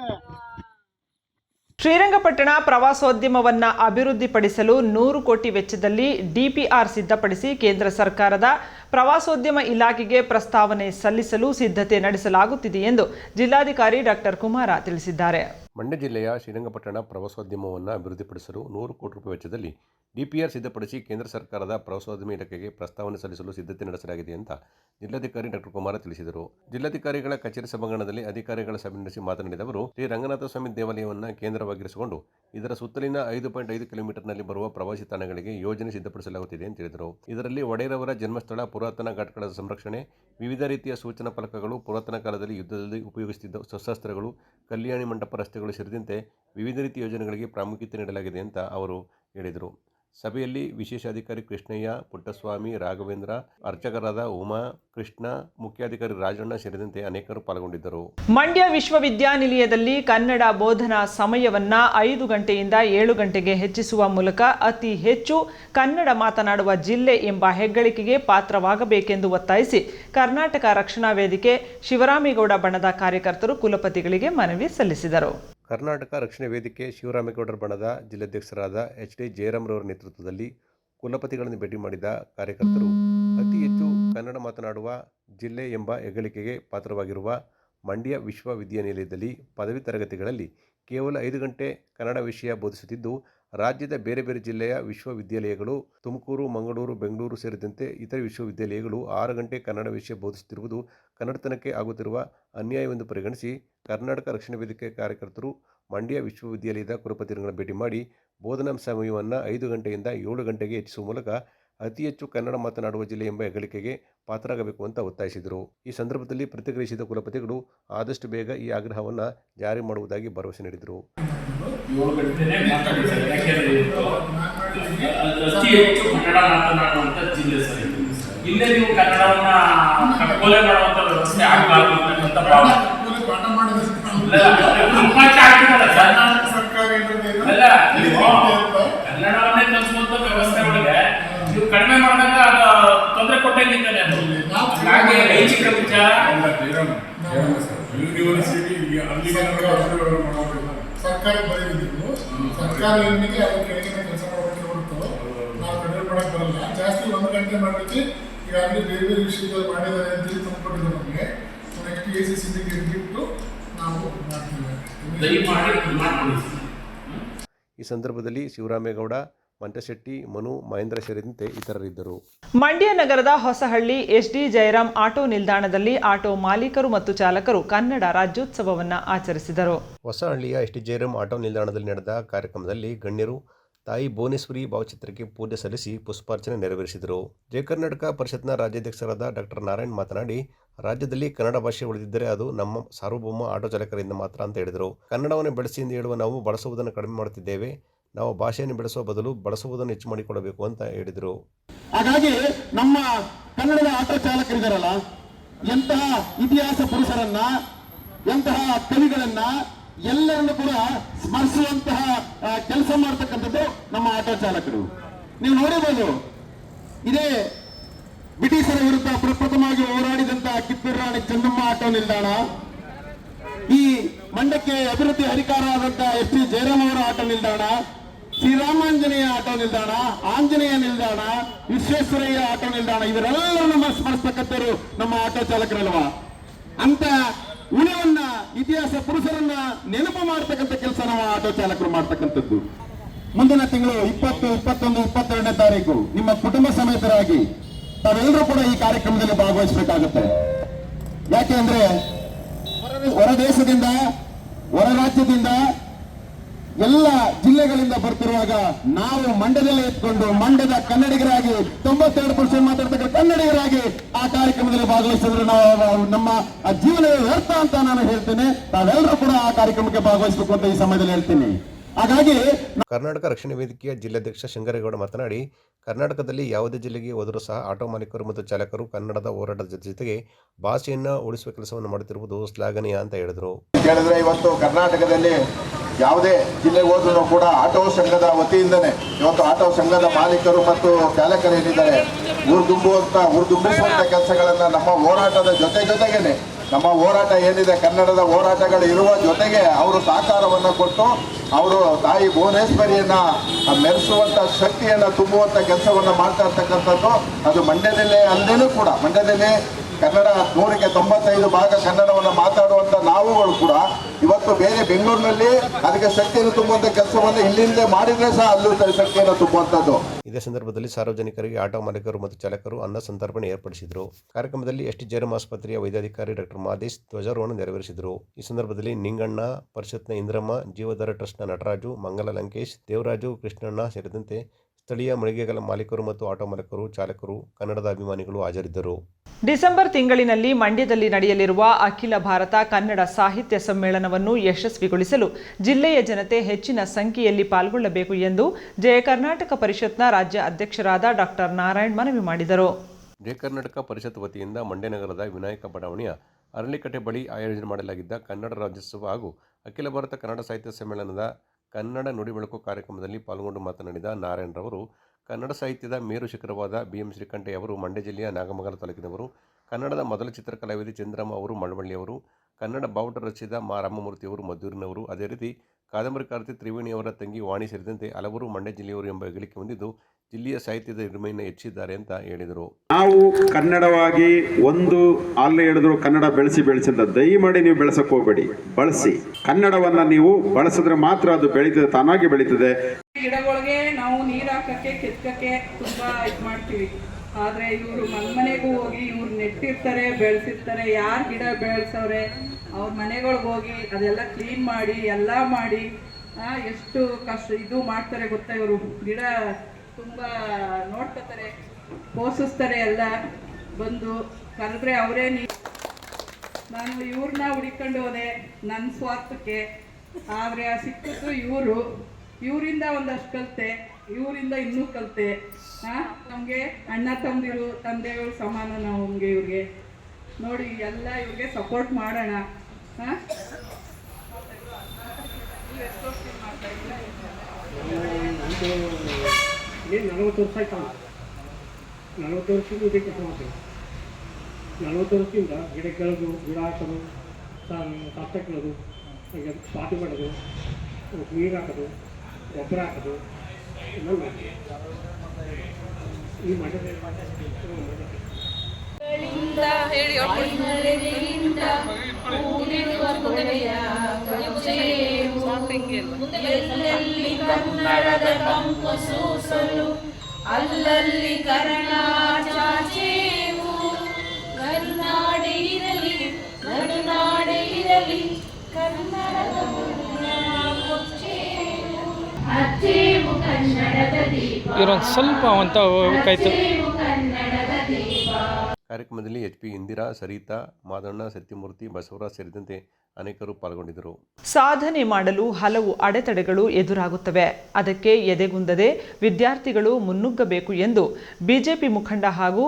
ಶ್ರೀರಂಗಪಟ್ಟಣ ಪ್ರವಾಸೋದ್ಯಮವನ್ನು ಅಭಿವೃದ್ಧಿಪಡಿಸಲು ನೂರು ಕೋಟಿ ವೆಚ್ಚದಲ್ಲಿ ಡಿಪಿಆರ್ ಸಿದ್ಧಪಡಿಸಿ ಕೇಂದ್ರ ಸರ್ಕಾರದ ಪ್ರವಾಸೋದ್ಯಮ ಇಲಾಖೆಗೆ ಪ್ರಸ್ತಾವನೆ ಸಲ್ಲಿಸಲು ಸಿದ್ಧತೆ ನಡೆಸಲಾಗುತ್ತಿದೆ ಎಂದು ಜಿಲ್ಲಾಧಿಕಾರಿ ಡಾಕ್ಟರ್ ಕುಮಾರ ತಿಳಿಸಿದ್ದಾರೆ. ಮಂಡ್ಯ ಜಿಲ್ಲೆಯ ಶ್ರೀರಂಗಪಟ್ಟಣ ಪ್ರವಾಸೋದ್ಯಮವನ್ನು ಅಭಿವೃದ್ಧಿಪಡಿಸಲು ನೂರು ಕೋಟಿ ರೂಪಾಯಿ ವೆಚ್ಚದಲ್ಲಿ ಡಿಪಿಆರ್ ಸಿದ್ಧಪಡಿಸಿ ಕೇಂದ್ರ ಸರ್ಕಾರದ ಪ್ರವಾಸೋದ್ಯಮ ಇಲಾಖೆಗೆ ಪ್ರಸ್ತಾವನೆ ಸಲ್ಲಿಸಲು ಸಿದ್ಧತೆ ನಡೆಸಲಾಗಿದೆ ಅಂತ ಜಿಲ್ಲಾಧಿಕಾರಿ ಡಾಕ್ಟರ್ ಕುಮಾರ ತಿಳಿಸಿದರು. ಜಿಲ್ಲಾಧಿಕಾರಿಗಳ ಕಚೇರಿ ಸಭಾಂಗಣದಲ್ಲಿ ಅಧಿಕಾರಿಗಳ ಸಭೆ ನಡೆಸಿ ಮಾತನಾಡಿದ ಅವರು, ಶ್ರೀ ರಂಗನಾಥ ಸ್ವಾಮಿ ದೇವಾಲಯವನ್ನು ಕೇಂದ್ರವಾಗಿರಿಸಿಕೊಂಡು ಇದರ ಸುತ್ತಲಿನ ಐದು ಪಾಯಿಂಟ್ ಐದು ಕಿಲೋಮೀಟರ್ನಲ್ಲಿ ಬರುವ ಪ್ರವಾಸಿ ತಾಣಗಳಿಗೆ ಯೋಜನೆ ಸಿದ್ಧಪಡಿಸಲಾಗುತ್ತಿದೆ ಅಂತ ಹೇಳಿದರು. ಇದರಲ್ಲಿ ಒಡೆಯರವರ ಜನ್ಮಸ್ಥಳ, ಪುರಾತನ ಘಾಟ್ಗಳ ಸಂರಕ್ಷಣೆ, ವಿವಿಧ ರೀತಿಯ ಸೂಚನಾ ಫಲಕಗಳು, ಪುರಾತನ ಕಾಲದಲ್ಲಿ ಯುದ್ಧದಲ್ಲಿ ಉಪಯೋಗಿಸುತ್ತಿದ್ದ ಶಸ್ತ್ರಾಸ್ತ್ರಗಳು ಕಲ್ಯಾಣಿ ಮಂಟಪ ರಸ್ತೆಗಳು ಸೇರಿದಂತೆ ವಿವಿಧ ರೀತಿಯ ಯೋಜನೆಗಳಿಗೆ ಪ್ರಾಮುಖ್ಯತೆ ನೀಡಲಾಗಿದೆ ಅಂತ ಅವರು ಹೇಳಿದರು. ಸಭೆಯಲ್ಲಿ ವಿಶೇಷಾಧಿಕಾರಿ ಕೃಷ್ಣಯ್ಯ, ಪುಟ್ಟಸ್ವಾಮಿ, ರಾಘವೇಂದ್ರ, ಅರ್ಚಕರಾದ ಉಮಾ, ಕೃಷ್ಣ, ಮುಖ್ಯಾಧಿಕಾರಿ ರಾಜಣ್ಣ ಸೇರಿದಂತೆ ಅನೇಕರು ಪಾಲ್ಗೊಂಡಿದ್ದರು. ಮಂಡ್ಯ ವಿಶ್ವವಿದ್ಯಾನಿಲಯದಲ್ಲಿ ಕನ್ನಡ ಬೋಧನಾ ಸಮಯವನ್ನ ಐದು ಗಂಟೆಯಿಂದ ಏಳು ಗಂಟೆಗೆ ಹೆಚ್ಚಿಸುವ ಮೂಲಕ ಅತಿ ಹೆಚ್ಚು ಕನ್ನಡ ಮಾತನಾಡುವ ಜಿಲ್ಲೆ ಎಂಬ ಹೆಗ್ಗಳಿಕೆಗೆ ಪಾತ್ರವಾಗಬೇಕೆಂದು ಒತ್ತಾಯಿಸಿ ಕರ್ನಾಟಕ ರಕ್ಷಣಾ ವೇದಿಕೆ ಶಿವರಾಮೇಗೌಡ ಬಣದ ಕಾರ್ಯಕರ್ತರು ಕುಲಪತಿಗಳಿಗೆ ಮನವಿ ಸಲ್ಲಿಸಿದರು. ಕರ್ನಾಟಕ ರಕ್ಷಣಾ ವೇದಿಕೆ ಶಿವರಾಮೇಗೌಡರ ಬಣದ ಜಿಲ್ಲಾಧ್ಯಕ್ಷರಾದ ಎಚ್ ಡಿ ಜಯರಾಮ್ರವರ ನೇತೃತ್ವದಲ್ಲಿ ಕುಲಪತಿಗಳನ್ನು ಭೇಟಿ ಮಾಡಿದ ಕಾರ್ಯಕರ್ತರು, ಅತಿ ಹೆಚ್ಚು ಕನ್ನಡ ಮಾತನಾಡುವ ಜಿಲ್ಲೆ ಎಂಬ ಹೆಗ್ಗಳಿಕೆಗೆ ಪಾತ್ರವಾಗಿರುವ ಮಂಡ್ಯ ವಿಶ್ವವಿದ್ಯಾನಿಲಯದಲ್ಲಿ ಪದವಿ ತರಗತಿಗಳಲ್ಲಿ ಕೇವಲ ಐದು ಗಂಟೆ ಕನ್ನಡ ವಿಷಯ ಬೋಧಿಸುತ್ತಿದ್ದು ರಾಜ್ಯದ ಬೇರೆ ಬೇರೆ ಜಿಲ್ಲೆಯ ವಿಶ್ವವಿದ್ಯಾಲಯಗಳು ತುಮಕೂರು, ಮಂಗಳೂರು, ಬೆಂಗಳೂರು ಸೇರಿದಂತೆ ಇತರ ವಿಶ್ವವಿದ್ಯಾಲಯಗಳು ಆರು ಗಂಟೆ ಕನ್ನಡ ವಿಷಯ ಬೋಧಿಸುತ್ತಿರುವುದು ಕನ್ನಡತನಕ್ಕೆ ಆಗುತ್ತಿರುವ ಅನ್ಯಾಯವೆಂದು ಪರಿಗಣಿಸಿ ಕರ್ನಾಟಕ ರಕ್ಷಣಾ ವೇದಿಕೆ ಕಾರ್ಯಕರ್ತರು ಮಂಡ್ಯ ವಿಶ್ವವಿದ್ಯಾಲಯದ ಕುಲಪತಿಗಳನ್ನು ಭೇಟಿ ಮಾಡಿ ಬೋಧನಾ ಸಮಯವನ್ನು ಐದು ಗಂಟೆಯಿಂದ ಏಳು ಗಂಟೆಗೆ ಹೆಚ್ಚಿಸುವ ಮೂಲಕ ಅತಿ ಹೆಚ್ಚು ಕನ್ನಡ ಮಾತನಾಡುವ ಜಿಲ್ಲೆ ಎಂಬ ಹೆಗ್ಗಳಿಕೆಗೆ ಪಾತ್ರರಾಗಬೇಕು ಅಂತ ಒತ್ತಾಯಿಸಿದರು. ಈ ಸಂದರ್ಭದಲ್ಲಿ ಪ್ರತಿಕ್ರಿಯಿಸಿದ ಕುಲಪತಿಗಳು ಆದಷ್ಟು ಬೇಗ ಈ ಆಗ್ರಹವನ್ನು ಜಾರಿ ಮಾಡುವುದಾಗಿ ಭರವಸೆ ನೀಡಿದರು. ಏಳು ಗಂಟೆನೇ ಮಾತಾಡಿದ್ದಾರೆ ಯಾಕೆಂದ್ರೆ ಅತಿ ಹೆಚ್ಚು ಕನ್ನಡ ಮಾತನಾಡುವಂತ ಜಿಲ್ಲೆ ಸರ್ ಇದು. ಇಲ್ಲೇ ನೀವು ಕನ್ನಡವನ್ನ ಕಟ್ಕೋಲೆ ಮಾಡುವಂತ ವ್ಯವಸ್ಥೆ ಆಗಬಾರ್ದು ಅಂತಕ್ಕಂಥ ಭಾವನೆ. ಕನ್ನಡವನ್ನೇ ಕಲಿಸುವಂತ ವ್ಯವಸ್ಥೆ ಒಳಗೆ ನೀವು ಕಡಿಮೆ ಮಾಡಿದಾಗ ಅದು ತೊಂದರೆ ಕೊಟ್ಟಂಗಿದ್ದಾನೆ ಅದು. ಹಾಗೆ ಐಚ್ಛಿಕ ವಿಚಾರ. ಯೂನಿವರ್ಸಿಟಿ ಸರ್ಕಾರ ಬರೀದಿದ್ದು ಸರ್ಕಾರ ಏನಿದೆ ಅದ್ರ ಕೆಳಗಿನ ಕೆಲಸ ಮಾಡಬೇಕು ಹೊರತು ನಾವು ಕಂಟ್ರೋಲ್ ಮಾಡಕ್ ಬರಲ್ಲ. ಜಾಸ್ತಿ ಒಂದು ಗಂಟೆ ಮಾಡಲಿಕ್ಕೆ ಈಗಾಗಲೇ ಬೇರೆ ಬೇರೆ ವಿಷಯಗಳು ಮಾಡಿದ್ದಾರೆ ಅಂತೇಳಿ ತಂದ್ಕೊಟ್ಟಿದ್ದಾರೆ ನಮಗೆ. ನೆಕ್ಸ್ಟ್ ಎ ಸಿ ಸಿಂಡಿಕೇಟ್ ಬಿಟ್ಟು ನಾವು ಮಾಡ್ತೀವಿ. ಈ ಸಂದರ್ಭದಲ್ಲಿ ಶಿವರಾಮೇಗೌಡ ಮಂಟಶೆಟ್ಟಿ ಮನು ಮಹೇಂದ್ರ ಸೇರಿದಂತೆ ಇತರರಿದ್ದರು. ಮಂಡ್ಯ ನಗರದ Hosahalli S D Jayaram auto ನಿಲ್ದಾಣದಲ್ಲಿ ಆಟೋ ಮಾಲೀಕರು ಮತ್ತು ಚಾಲಕರು ಕನ್ನಡ ರಾಜ್ಯೋತ್ಸವವನ್ನು ಆಚರಿಸಿದರು. ಹೊಸಹಳ್ಳಿಯ ಎಸ್ಡಿ ಜಯರಾಮ್ ಆಟೋ ನಿಲ್ದಾಣದಲ್ಲಿ ನಡೆದ ಕಾರ್ಯಕ್ರಮದಲ್ಲಿ ಗಣ್ಯರು ತಾಯಿ ಭುವನೇಶ್ವರಿ ಭಾವಚಿತ್ರಕ್ಕೆ ಪೂಜೆ ಸಲ್ಲಿಸಿ ಪುಷ್ಪಾರ್ಚನೆ ನೆರವೇರಿಸಿದರು. ಜಯ ಕರ್ನಾಟಕ ಪರಿಷತ್ನ ರಾಜ್ಯಾಧ್ಯಕ್ಷರಾದ ಡಾಕ್ಟರ್ ನಾರಾಯಣ್ ಮಾತನಾಡಿ ರಾಜ್ಯದಲ್ಲಿ ಕನ್ನಡ ಭಾಷೆ ಉಳಿದಿದ್ದರೆ ಅದು ನಮ್ಮ ಸಾರ್ವಭೌಮ ಆಟೋ ಚಾಲಕರಿಂದ ಮಾತ್ರ ಅಂತ ಹೇಳಿದರು. ಕನ್ನಡವನ್ನು ಬೆಳೆಸಿ ಎಂದು ಹೇಳುವ ನಾವು ಬಳಸುವುದನ್ನು ಕಡಿಮೆ ಮಾಡುತ್ತಿದ್ದೇವೆ. ನಾವು ಭಾಷೆಯನ್ನು ಬೆಳೆಸುವ ಬದಲು ಬಳಸುವುದನ್ನು ಹೆಚ್ಚು ಮಾಡಿಕೊಡಬೇಕು ಅಂತ ಹೇಳಿದರು. ಹಾಗಾಗಿ ನಮ್ಮ ಕನ್ನಡದ ಆಟೋ ಚಾಲಕರಿದಾರಲ್ಲ, ಎಂತಹ ಇತಿಹಾಸ ಪುರುಷರನ್ನ, ಎಂತಹ ಕವಿಗಳನ್ನ ಎಲ್ಲರನ್ನು ಕೂಡ ಸ್ಮರಿಸುವಂತಹ ಕೆಲಸ ಮಾಡ್ತಕ್ಕಂಥದ್ದು ನಮ್ಮ ಆಟೋ ಚಾಲಕರು. ನೀವು ನೋಡಬಹುದು ಇದೇ ಬ್ರಿಟಿಷರ ವಿರುದ್ಧ ಪ್ರಪ್ರಥಮವಾಗಿ ಹೋರಾಡಿದಂತಹ ಕಿತ್ತೂರು ರಾಣಿ ಚೆನ್ನಮ್ಮ ಆಟೋ ನಿಲ್ದಾಣ, ಈ ಮಂಡಕ್ಕೆ ಅಭಿವೃದ್ಧಿ ಅಧಿಕಾರ ಆದಂತಹ ಎಸ್ ಟಿ ಜಯರಾಮ್ ಅವರ ಆಟೋ ನಿಲ್ದಾಣ ಶ್ರೀರಾಮಾಂಜನೇಯ ಆಟೋ ನಿಲ್ದಾಣ, ಆಂಜನೇಯ ನಿಲ್ದಾಣ, ವಿಶ್ವೇಶ್ವರಯ್ಯ ಆಟೋ ನಿಲ್ದಾಣ ಇವರೆಲ್ಲರೂ ನಮ್ಮ ಸ್ಮರಿಸ್ತಕ್ಕಂಥವ್ರು ನಮ್ಮ ಆಟೋ ಚಾಲಕರಲ್ವಾ? ಅಂತ ಉಳಿವನ್ನ ಇತಿಹಾಸ ಪುರುಷರನ್ನ ನೆನಪು ಮಾಡ್ತಕ್ಕಂಥ ಕೆಲಸ ನಾವು ಆಟೋ ಚಾಲಕರು ಮಾಡ್ತಕ್ಕಂಥದ್ದು. ಮುಂದಿನ ತಿಂಗಳು ಇಪ್ಪತ್ತು, ಇಪ್ಪತ್ತೊಂದು, ಇಪ್ಪತ್ತೆರಡನೇ ತಾರೀಕು ನಿಮ್ಮ ಕುಟುಂಬ ಸಮೇತರಾಗಿ ತಾವೆಲ್ಲರೂ ಕೂಡ ಈ ಕಾರ್ಯಕ್ರಮದಲ್ಲಿ ಭಾಗವಹಿಸಬೇಕಾಗುತ್ತೆ. ಯಾಕೆ ಅಂದ್ರೆ ಹೊರ ದೇಶದಿಂದ, ಹೊರ ರಾಜ್ಯದಿಂದ ಎಲ್ಲ ಜಿಲ್ಲೆಗಳಿಂದ ಬರ್ತಿರುವಾಗ ನಾವು ಮಂಡ್ಯದಲ್ಲೇ ಇಟ್ಕೊಂಡು ಮಂಡ್ಯದ ಕನ್ನಡಿಗರಾಗಿ ತೊಂಬತ್ತೆರಡು ಪರ್ಸೆಂಟ್ ಮಾತಾಡ್ತಕ್ಕ ಕನ್ನಡಿಗರಾಗಿ ಆ ಕಾರ್ಯಕ್ರಮದಲ್ಲಿ ಭಾಗವಹಿಸಿದ್ರೆ ನಾವು ನಮ್ಮ ಆ ಜೀವನವೇ ವ್ಯರ್ಥ ಅಂತ ನಾನು ಹೇಳ್ತೇನೆ. ತಾವೆಲ್ಲರೂ ಕೂಡ ಆ ಕಾರ್ಯಕ್ರಮಕ್ಕೆ ಭಾಗವಹಿಸಬೇಕು ಅಂತ ಈ ಸಮಯದಲ್ಲಿ ಹೇಳ್ತೀನಿ. ಹಾಗಾಗಿ ಕರ್ನಾಟಕ ರಕ್ಷಣಾ ವೇದಿಕೆಯ ಜಿಲ್ಲಾಧ್ಯಕ್ಷ ಶಂಕರೇಗೌಡ ಮಾತನಾಡಿ ಕರ್ನಾಟಕದಲ್ಲಿ ಯಾವುದೇ ಜಿಲ್ಲೆಗೆ ಹೋದರೂ ಸಹ ಆಟೋ ಮಾಲೀಕರು ಮತ್ತು ಚಾಲಕರು ಕನ್ನಡದ ಹೋರಾಟದ ಜೊತೆ ಜೊತೆಗೆ ಭಾಷೆಯನ್ನು ಉಳಿಸುವ ಕೆಲಸವನ್ನು ಮಾಡುತ್ತಿರುವುದು ಶ್ಲಾಘನೀಯ ಅಂತ ಹೇಳಿದರು. ಕೇಳಿದ್ರೆ ಇವತ್ತು ಕರ್ನಾಟಕದಲ್ಲಿ ಯಾವುದೇ ಜಿಲ್ಲೆಗೆ ಹೋದ್ರೂ ಕೂಡ ಆಟೋ ಸಂಘದ ವತಿಯಿಂದನೇ ಇವತ್ತು ಆಟೋ ಸಂಘದ ಮಾಲೀಕರು ಮತ್ತು ಚಾಲಕರು ಏನಿದ್ದಾರೆ, ಊರು ತುಂಬುವಂತ ಊರು ತುಂಬಿಸುವಂತ ಕೆಲಸಗಳನ್ನ ನಮ್ಮ ಹೋರಾಟದ ಜೊತೆ ಜೊತೆಗೇನೆ ನಮ್ಮ ಹೋರಾಟ ಏನಿದೆ, ಕನ್ನಡದ ಹೋರಾಟಗಳು ಇರುವ ಜೊತೆಗೆ ಅವರು ಸಹಕಾರವನ್ನು ಕೊಟ್ಟು ಅವರು ತಾಯಿ ಭುವನೇಶ್ವರಿಯನ್ನ ಮೆರೆಸುವಂತ ಶಕ್ತಿಯನ್ನ ತುಂಬುವಂತ ಕೆಲಸವನ್ನ ಮಾಡ್ತಾ ಇರ್ತಕ್ಕಂಥದ್ದು ಅದು ಮಂಡ್ಯದಲ್ಲೇ ಅಲ್ಲದೇನೂ ಕೂಡ, ಮಂಡ್ಯದಲ್ಲಿ ಕನ್ನಡ ನೂರಕ್ಕೆ ತೊಂಬತ್ತೈದು ಭಾಗ ಕನ್ನಡವನ್ನು ಮಾತಾಡುವಂತ ನಾವುಗಳು ಕೂಡ ಇವತ್ತು ಬೇರೆ ಬೆಂಗಳೂರಿನಲ್ಲಿ ಅದಕ್ಕೆ ಶಕ್ತಿಯನ್ನು ತುಂಬುವಂತ ಕೆಲಸವನ್ನು ಇಲ್ಲಿಂದ ಮಾಡಿದ್ರೆ ಸಹ ಅಲ್ಲೂ ಶಕ್ತಿಯನ್ನು ತುಂಬುವಂಥದ್ದು ಇದೇ ಸಂದರ್ಭದಲ್ಲಿ ಸಾರ್ವಜನಿಕರಿಗೆ ಆಟೋ ಮಾಲೀಕರು ಮತ್ತು ಚಾಲಕರು ಅನ್ನ ಸಂತರ್ಪಣೆ ಏರ್ಪಡಿಸಿದರು. ಕಾರ್ಯಕ್ರಮದಲ್ಲಿ ಎಸ್ ಜೇರಂ ಆಸ್ಪತ್ರೆಯ ವೈದ್ಯಾಧಿಕಾರಿ ಡಾಕ್ಟರ್ ಮಾದೇಶ್ ಧ್ವಜಾರೋಹಣ ನೆರವೇರಿಸಿದರು. ಈ ಸಂದರ್ಭದಲ್ಲಿ ನಿಂಗಣ್ಣ, ಪರಿಷತ್ನ ಇಂದ್ರಮ್ಮ ಜೀವಧಾರ ಟ್ರಸ್ಟ್ನ ನಟರಾಜು, ಮಂಗಲ ಲಂಕೇಶ್, ದೇವರಾಜು, ಕೃಷ್ಣಣ್ಣ ಸೇರಿದಂತೆ ಸ್ಥಳೀಯ ಮಳಿಗೆಗಳ ಮಾಲೀಕರು ಮತ್ತು ಆಟೋ ಮಾಲೀಕರು ಚಾಲಕರು ಕನ್ನಡದ ಅಭಿಮಾನಿಗಳು ಹಾಜರಿದ್ದರು. ಡಿಸೆಂಬರ್ ತಿಂಗಳಿನಲ್ಲಿ ಮಂಡ್ಯದಲ್ಲಿ ನಡೆಯಲಿರುವ ಅಖಿಲ ಭಾರತ ಕನ್ನಡ ಸಾಹಿತ್ಯ ಸಮ್ಮೇಳನವನ್ನು ಯಶಸ್ವಿಗೊಳಿಸಲು ಜಿಲ್ಲೆಯ ಜನತೆ ಹೆಚ್ಚಿನ ಸಂಖ್ಯೆಯಲ್ಲಿ ಪಾಲ್ಗೊಳ್ಳಬೇಕು ಎಂದು ಜಯ ಕರ್ನಾಟಕ ಪರಿಷತ್ನ ರಾಜ್ಯ ಅಧ್ಯಕ್ಷರಾದ ಡಾಕ್ಟರ್ ನಾರಾಯಣ್ ಮನವಿ ಮಾಡಿದರು. ಜಯ ಕರ್ನಾಟಕ ಪರಿಷತ್ ವತಿಯಿಂದ ಮಂಡ್ಯ ನಗರದ ವಿನಾಯಕ ಬಡಾವಣೆಯ ಅರಳಿಕಟ್ಟೆ ಬಳಿ ಆಯೋಜನೆ ಮಾಡಲಾಗಿದ್ದ ಕನ್ನಡ ರಾಜ್ಯೋತ್ಸವ ಹಾಗೂ ಅಖಿಲ ಭಾರತ ಕನ್ನಡ ಸಾಹಿತ್ಯ ಸಮ್ಮೇಳನದ ಕನ್ನಡ ನುಡಿಬೆಳಕು ಕಾರ್ಯಕ್ರಮದಲ್ಲಿ ಪಾಲ್ಗೊಂಡು ಮಾತನಾಡಿದ ನಾರಾಯಣರವರು ಕನ್ನಡ ಸಾಹಿತ್ಯದ ಮೇರು ಶಿಖರವಾದ ಬಿ ಎಂ ಶ್ರೀಕಂಠೆ ಅವರು, ಮಂಡ್ಯ ಜಿಲ್ಲೆಯ ನಾಗಮಂಗಲ ತಾಲೂಕಿನವರು, ಕನ್ನಡದ ಮೊದಲ ಚಿತ್ರಕಲಾವಿದ ಚಂದ್ರಮ್ಮ ಅವರು, ಮಳವಳ್ಳಿಯವರು, ಕನ್ನಡ ಬಾವುಟ ರಚಿಸಿದ ಮಾ ರಾಮಮೂರ್ತಿಯವರು ಮದ್ದೂರಿನವರು, ಅದೇ ರೀತಿ ಕಾದಂಬರಿಕಾರ್ತಿ ತ್ರಿವೇಣಿಯವರ ತಂಗಿ ವಾಣಿ ಸೇರಿದಂತೆ ಹಲವರು ಮಂಡ್ಯ ಜಿಲ್ಲೆಯವರು ಎಂಬ ಹೇಳಿಕೆ ಹೊಂದಿದ್ದು ಜಿಲ್ಲೆಯ ಸಾಹಿತ್ಯದ ಹಿರಿಮೆಯನ್ನು ಹೆಚ್ಚಿದ್ದಾರೆ ಅಂತ ಹೇಳಿದರು. ನಾವು ಕನ್ನಡವಾಗಿ ಒಂದು ಅಲ್ಲೇ ಹೇಳಿದ್ರು ಕನ್ನಡ ಬೆಳೆಸಿ ಬೆಳೆಸಿ ಅಂತ ದಯಮಾಡಿ ನೀವು ಬೆಳೆಸಕ್ ಹೋಗ್ಬೇಡಿ. ಬಳಸಿ. ಕನ್ನಡವನ್ನ ನೀವು ಬಳಸಿದ್ರೆ ಮಾತ್ರ ಅದು ಬೆಳೀತದೆ ತಾನಾಗಿ ಬೆಳೀತದೆ. ಗಿಡಗಳಿಗೆ ನಾವು ನೀರ್ ಹಾಕಕ್ಕೆ ಕೆತ್ತಕ್ಕೆ ತುಂಬಾ ಇದು ಮಾಡ್ತೀವಿ. ಆದ್ರೆ ಇವರು ಮನ್ ಮನೆಗೂ ಹೋಗಿ ಇವ್ರು ನೆಟ್ಟಿರ್ತಾರೆ ಬೆಳೆಸಿರ್ತಾರೆ ಯಾರು ಗಿಡ ಬೆಳೆಸವ್ರೆ? ಅವ್ರ ಮನೆಗಳಿಗೆ ಹೋಗಿ ಅದೆಲ್ಲ ಕ್ಲೀನ್ ಮಾಡಿ, ಎಲ್ಲ ಮಾಡಿ ಎಷ್ಟು ಕಷ್ಟ, ಇದು ಮಾಡ್ತಾರೆ ಗೊತ್ತಾ ಇವರು? ಗಿಡ ತುಂಬ ನೋಡ್ಕೋತಾರೆ, ಪೋಷಿಸ್ತಾರೆ ಎಲ್ಲ. ಬಂದು ಕರೆದ್ರೆ ಅವರೇ ನೀ, ನಾನು ಇವ್ರನ್ನ ಹುಡಿಕೊಂಡು ಹೋದೆ ನನ್ನ ಸ್ವಾರ್ಥಕ್ಕೆ. ಆದರೆ ಆ ಸಿಕ್ಕಿದ್ದು ಇವರು. ಇವರಿಂದ ಒಂದಷ್ಟು ಕಲಿತೆ, ಇವರಿಂದ ಇನ್ನೂ ಕಲಿತೆ. ಹಾಂ ನಮಗೆ ಅಣ್ಣ ತಂದಿರು, ತಂದೆಯವರು ಸಮಾನ ನಾವು ನಮಗೆ ಇವ್ರಿಗೆ. ನೋಡಿ, ಎಲ್ಲ ಇವ್ರಿಗೆ ಸಪೋರ್ಟ್ ಮಾಡೋಣ. ಹಾಂ ನಲವತ್ತು ವರ್ಷ ಆಯ್ತಾ ನಲವತ್ತು ವರ್ಷದಿಂದ ಇದೇ ಕೆಲಸ ನಲವತ್ತು ವರ್ಷದಿಂದ ಗಿಡ ಕೆಳದು ಗಿಡ ಹಾಕೋದು ಸತ್ತ ಕೀಳೋದು ಈಗ ಪಾತಿ ಮಾಡೋದು ನೀರು ಹಾಕೋದು ಗೊಬ್ಬರ ಹಾಕೋದು ಎಲ್ಲ ಮಾಡ್ತೀವಿ ಈ ಮಠದಲ್ಲಿ ಹೇಳಿ ಕನ್ನಡದ ಕಂಪು ಸೂಸಲು ಅಲ್ಲಲ್ಲಿ ಕರ್ಣ ಚಾಚೇವು ಕರ್ನಾಡೆ ಇರಲಿ ಕನ್ನಡದ ಇವರೊಂದು ಸ್ವಲ್ಪ ಅಂತ ಹೋಗ್ಬೇಕಾಯ್ತು ಕಾರ್ಯಕ್ರಮದಲ್ಲಿ ಎಚ್ ಪಿ ಇಂದಿರಾ ಸರಿತಾ ಮಾದಣ್ಣ ಸತ್ಯಮೂರ್ತಿ ಬಸವರಾಜ್ ಸೇರಿದಂತೆ ಅನೇಕರು ಪಾಲ್ಗೊಂಡಿದ್ದರು. ಸಾಧನೆ ಮಾಡಲು ಹಲವು ಅಡೆತಡೆಗಳು ಎದುರಾಗುತ್ತವೆ. ಅದಕ್ಕೆ ಎದೆಗುಂದದೆ ವಿದ್ಯಾರ್ಥಿಗಳು ಮುನ್ನುಗ್ಗಬೇಕು ಎಂದು ಬಿಜೆಪಿ ಮುಖಂಡ ಹಾಗೂ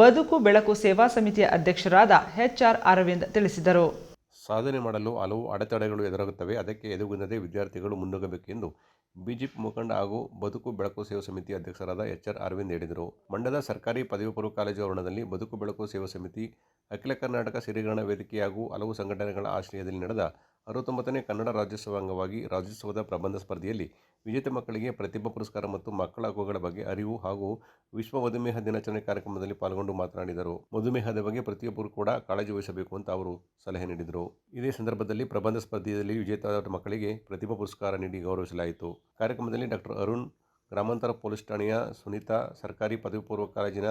ಬದುಕು ಬೆಳಕು ಸೇವಾ ಸಮಿತಿಯ ಅಧ್ಯಕ್ಷರಾದ ಎಚ್ ಆರ್ ಅರವಿಂದ್ ತಿಳಿಸಿದರು. ಸಾಧನೆ ಮಾಡಲು ಹಲವು ಅಡೆತಡೆಗಳು ಎದುರಾಗುತ್ತವೆ. ಅದಕ್ಕೆ ಎದುಗುಂದದೆ ವಿದ್ಯಾರ್ಥಿಗಳು ಮುನ್ನುಗ್ಗಬೇಕೆಂದು ಬಿಜೆಪಿ ಮುಖಂಡ ಹಾಗೂ ಬದುಕು ಬೆಳಕು ಸೇವಾ ಸಮಿತಿ ಅಧ್ಯಕ್ಷರಾದ ಎಚ್ ಆರ್ ಅರವಿಂದ್ ಹೇಳಿದರು. ಮಂಡ್ಯದ ಸರ್ಕಾರಿ ಪದವಿ ಪೂರ್ವ ಕಾಲೇಜು ಆವರಣದಲ್ಲಿ ಬದುಕು ಬೆಳಕು ಸೇವಾ ಸಮಿತಿ, ಅಖಿಲ ಕರ್ನಾಟಕ ಸಿರಿಗರಣ ವೇದಿಕೆ ಹಾಗೂ ಹಲವು ಸಂಘಟನೆಗಳ ಆಶ್ರಯದಲ್ಲಿ ನಡೆದ ಅರವತ್ತೊಂಬತ್ತನೇ ಕನ್ನಡ ರಾಜ್ಯೋತ್ಸವ ಅಂಗವಾಗಿ ರಾಜ್ಯೋತ್ಸವದ ಪ್ರಬಂಧ ಸ್ಪರ್ಧೆಯಲ್ಲಿ ವಿಜೇತ ಮಕ್ಕಳಿಗೆ ಪ್ರತಿಭಾ ಪುರಸ್ಕಾರ ಮತ್ತು ಮಕ್ಕಳ ಹಕ್ಕುಗಳ ಬಗ್ಗೆ ಅರಿವು ಹಾಗೂ ವಿಶ್ವ ಮಧುಮೇಹ ದಿನಾಚರಣೆ ಕಾರ್ಯಕ್ರಮದಲ್ಲಿ ಪಾಲ್ಗೊಂಡು ಮಾತನಾಡಿದರು. ಮಧುಮೇಹದ ಬಗ್ಗೆ ಪ್ರತಿಯೊಬ್ಬರು ಕೂಡ ಕಾಳಜಿ ವಹಿಸಬೇಕು ಅಂತ ಅವರು ಸಲಹೆ ನೀಡಿದರು. ಇದೇ ಸಂದರ್ಭದಲ್ಲಿ ಪ್ರಬಂಧ ಸ್ಪರ್ಧೆಯಲ್ಲಿ ವಿಜೇತ ಮಕ್ಕಳಿಗೆ ಪ್ರತಿಭಾ ಪುರಸ್ಕಾರ ನೀಡಿ ಗೌರವಿಸಲಾಯಿತು. ಕಾರ್ಯಕ್ರಮದಲ್ಲಿ ಡಾಕ್ಟರ್ ಅರುಣ್, ಗ್ರಾಮಾಂತರ ಪೊಲೀಸ್ ಠಾಣೆಯ ಸುನೀತಾ, ಸರ್ಕಾರಿ ಪದವಿ ಪೂರ್ವ ಕಾಲೇಜಿನ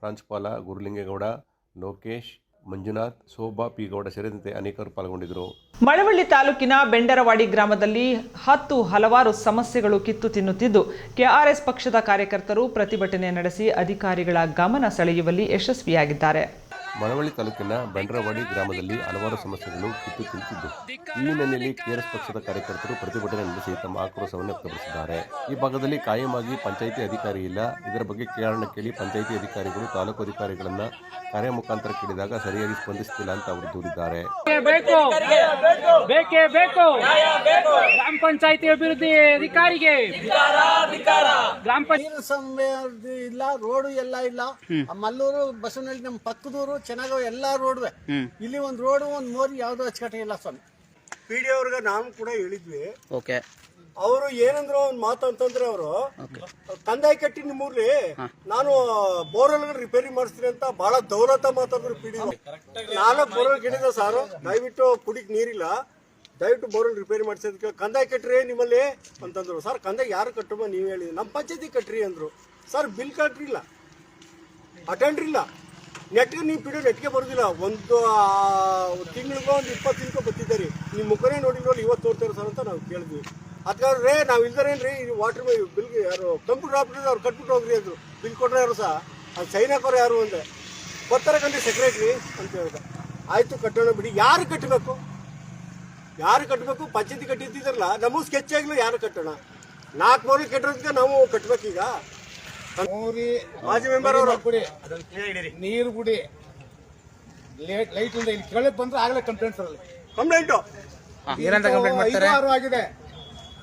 ಪ್ರಾಂಶುಪಾಲ ಗುರುಲಿಂಗೇಗೌಡ, ಲೋಕೇಶ್ ಮಂಜುನಾಥ್, ಶೋಭಾ, ಪಿಗೌಡ ಸೇರಿದಂತೆ ಅನೇಕರು ಪಾಲ್ಗೊಂಡಿದ್ದರು. ಮಳವಳ್ಳಿ ತಾಲೂಕಿನ ಬೆಂಡರವಾಡಿ ಗ್ರಾಮದಲ್ಲಿ ಹತ್ತು ಹಲವಾರು ಸಮಸ್ಯೆಗಳು ಕಿತ್ತು ತಿನ್ನುತ್ತಿದ್ದು, ಕೆಆರ್ಎಸ್ ಪಕ್ಷದ ಕಾರ್ಯಕರ್ತರು ಪ್ರತಿಭಟನೆ ನಡೆಸಿ ಅಧಿಕಾರಿಗಳ ಗಮನ ಸೆಳೆಯುವಲ್ಲಿ ಯಶಸ್ವಿಯಾಗಿದ್ದಾರೆ. ಮಳವಳ್ಳಿ ತಾಲೂಕಿನ ಬಂಡ್ರವಾಡಿ ಗ್ರಾಮದಲ್ಲಿ ಹಲವಾರು ಸಮಸ್ಯೆಗಳು ಕಿತ್ತು ಕುಳಿತಿದ್ದು ಈ ಹಿನ್ನೆಲೆಯಲ್ಲಿ ಕೆಆರ್ಎಸ್ ಪಕ್ಷದ ಕಾರ್ಯಕರ್ತರು ಪ್ರತಿಭಟನೆ ನಡೆಸಿ ತಮ್ಮ ಆಕ್ರೋಶವನ್ನು ವ್ಯಕ್ತಪಡಿಸಿದ್ದಾರೆ. ಈ ಭಾಗದಲ್ಲಿ ಕಾಯಮಾಗಿ ಪಂಚಾಯಿತಿ ಅಧಿಕಾರಿ ಇಲ್ಲ. ಇದರ ಬಗ್ಗೆ ಕಾರಣ ಕೇಳಿ ಪಂಚಾಯಿತಿ ಅಧಿಕಾರಿಗಳು ತಾಲೂಕು ಅಧಿಕಾರಿಗಳನ್ನ ಕಾರ್ಯ ಮುಖಾಂತರ ಕೇಳಿದಾಗ ಸರಿಯಾಗಿ ಸ್ಪಂದಿಸುತ್ತಿಲ್ಲ ಅಂತ ಅವರು ದೂರಿದ್ದಾರೆ. ಬೇಕು ಬೇಕೇ. ಬೇಕು ಗ್ರಾಮ ಪಂಚಾಯತಿ ಅಭಿವೃದ್ಧಿ ಅಧಿಕಾರಿಗೆ. ಗ್ರಾಮ ಪಂಚಾಯತ್ ಇಲ್ಲ ರೋಡು ಎಲ್ಲ ಇಲ್ಲ. ಮಲ್ಲೂರು ಬಸ್ ನಮ್ಮ ಪಕ್ಕದೂರು ಚೆನ್ನಾಗವ ಎಲ್ಲ ರೋಡ್ವೆ ಇಲ್ಲಿ ಒಂದು ರೋಡ್ ಒಂದು ಮೋರಿ ಯಾವ್ದು ಅಚ್ಚುಕಟ್ಟೆ ಇಲ್ಲ ಸ್ವಾಮಿ. ಪಿ ಡಿ ಅವ್ರಿಗೆ ನಾವು ಕೂಡ ಹೇಳಿದ್ವಿ. ಓಕೆ. ಅವರು ಏನಂದ್ರು ಒಂದ್ ಮಾತು ಅಂತಂದ್ರೆ ಅವರು ಕಂದಾಯ ಕಟ್ಟಿ ನಿಮ್ಮೂರ್ಲಿ ನಾನು ಬೋರ್ವೆಲ್ ರಿಪೇರಿ ಮಾಡಿಸ್ತೀನಿ ಅಂತ ಬಹಳ ದೌಲತ ಮಾತಾಡಿದ್ರು ಪಿ ಡಿ ನಾಲ್ಕು ಬೋರ್ವೆಲ್ ಗಿಡಿದ ಸಾರು ದಯವಿಟ್ಟು ಕುಡಿಕ್ ನೀರಿಲ್ಲ. ದಯವಿಟ್ಟು ಬೋರ್ವೆಲ್ ರಿಪೇರಿ ಮಾಡಿಸೋದಕ್ಕೆ ಕಂದಾಯ ಕಟ್ಟ್ರಿ ನಿಮ್ಮಲ್ಲಿ ಅಂತಂದ್ರು. ಸರ್ ಕಂದಾಯ ಯಾರು ಕಟ್ಟುವ ನೀವು ಹೇಳಿದ್ರಿ ನಮ್ಮ ಪಂಚಾಯತಿ ಕಟ್ಟ್ರಿ ಅಂದ್ರು. Sir bill ಕಟ್ರಿಲ್ಲ. ಅಟೆಂಡ್ರ್ ಇಲ್ಲ ನೆಟ್ಗೆ ನೀವು ಪಿಡಿಯೋ ನೆಟ್ಗೆ ಬರೋದಿಲ್ಲ. ಒಂದು ತಿಂಗಳಿಗೋ ಒಂದು ಇಪ್ಪತ್ತು ತಿಂಗಳು ಬರ್ತಿದ್ದಾರೆ ನೀವು ಮುಖನೇ ನೋಡಿಲ್ವಲ್ಲ ಇವತ್ತು ತೋರ್ತಾರೆ ಸರ್ ಅಂತ ನಾವು ಕೇಳಿದ್ವಿ. ಅದಕ್ಕಾದ್ರೆ ರೇ, ನಾವು ಇಲ್ದಾರೇನ್ರಿ ವಾಟರ್ ಬಿಲ್ಗೆ ಯಾರು ಕಂಪ್ಯೂಟರ್ ಆಪ್ರೇಟರ್ ಅವ್ರು ಕಟ್ಬಿಟ್ಟು ಹೋಗ್ರಿ ಅಂದರು ಬಿಲ್ ಕೊಟ್ಟರೆ ಯಾರು ಸಹ? ಅದು ಸೈನ್ ಹಾಕೋರು ಯಾರು ಅಂದೆ. ಬರ್ತಾರೆ ಕಂಡ್ರಿ ಸೆಕ್ರೆಟ್ರಿ ಅಂತ ಹೇಳ್ದೆ. ಆಯಿತು, ಕಟ್ಟೋಣ ಬಿಡಿ. ಯಾರು ಕಟ್ಟಬೇಕು ಯಾರು ಕಟ್ಟಬೇಕು ಪಂಚಾಯತಿ ಕಟ್ಟಿದ್ದಿದ್ರಲ್ಲ ನಮಗೂ ಸ್ಕೆಚ್ ಆಗಲಿ, ಯಾರು ಕಟ್ಟೋಣ? ನಾಲ್ಕು ಮೂರು ಕಟ್ಟಿರೋದಕ್ಕೆ ನಾವು ಕಟ್ಬೇಕೀಗ? ಮಾಜಿ ಮೆಂಬರ್ ಅವರು. ನೀರು ಕುಡಿ. ಲೈಟ್ ಇಂದ ಇಲ್ಲಿ ಕೆಳಗೆ ಬಂದ್ರೆ ಆಗಲೇ ಕಂಪ್ಲೇಂಟ್ ಅಲ್ಲಿ. ಕಂಪ್ಲೇಂಟು ಏನಂತ ಕಂಪ್ಲೇಂಟ್ ಮಾಡ್ತಾರೆ? ಆರು ಆಗಿದೆ.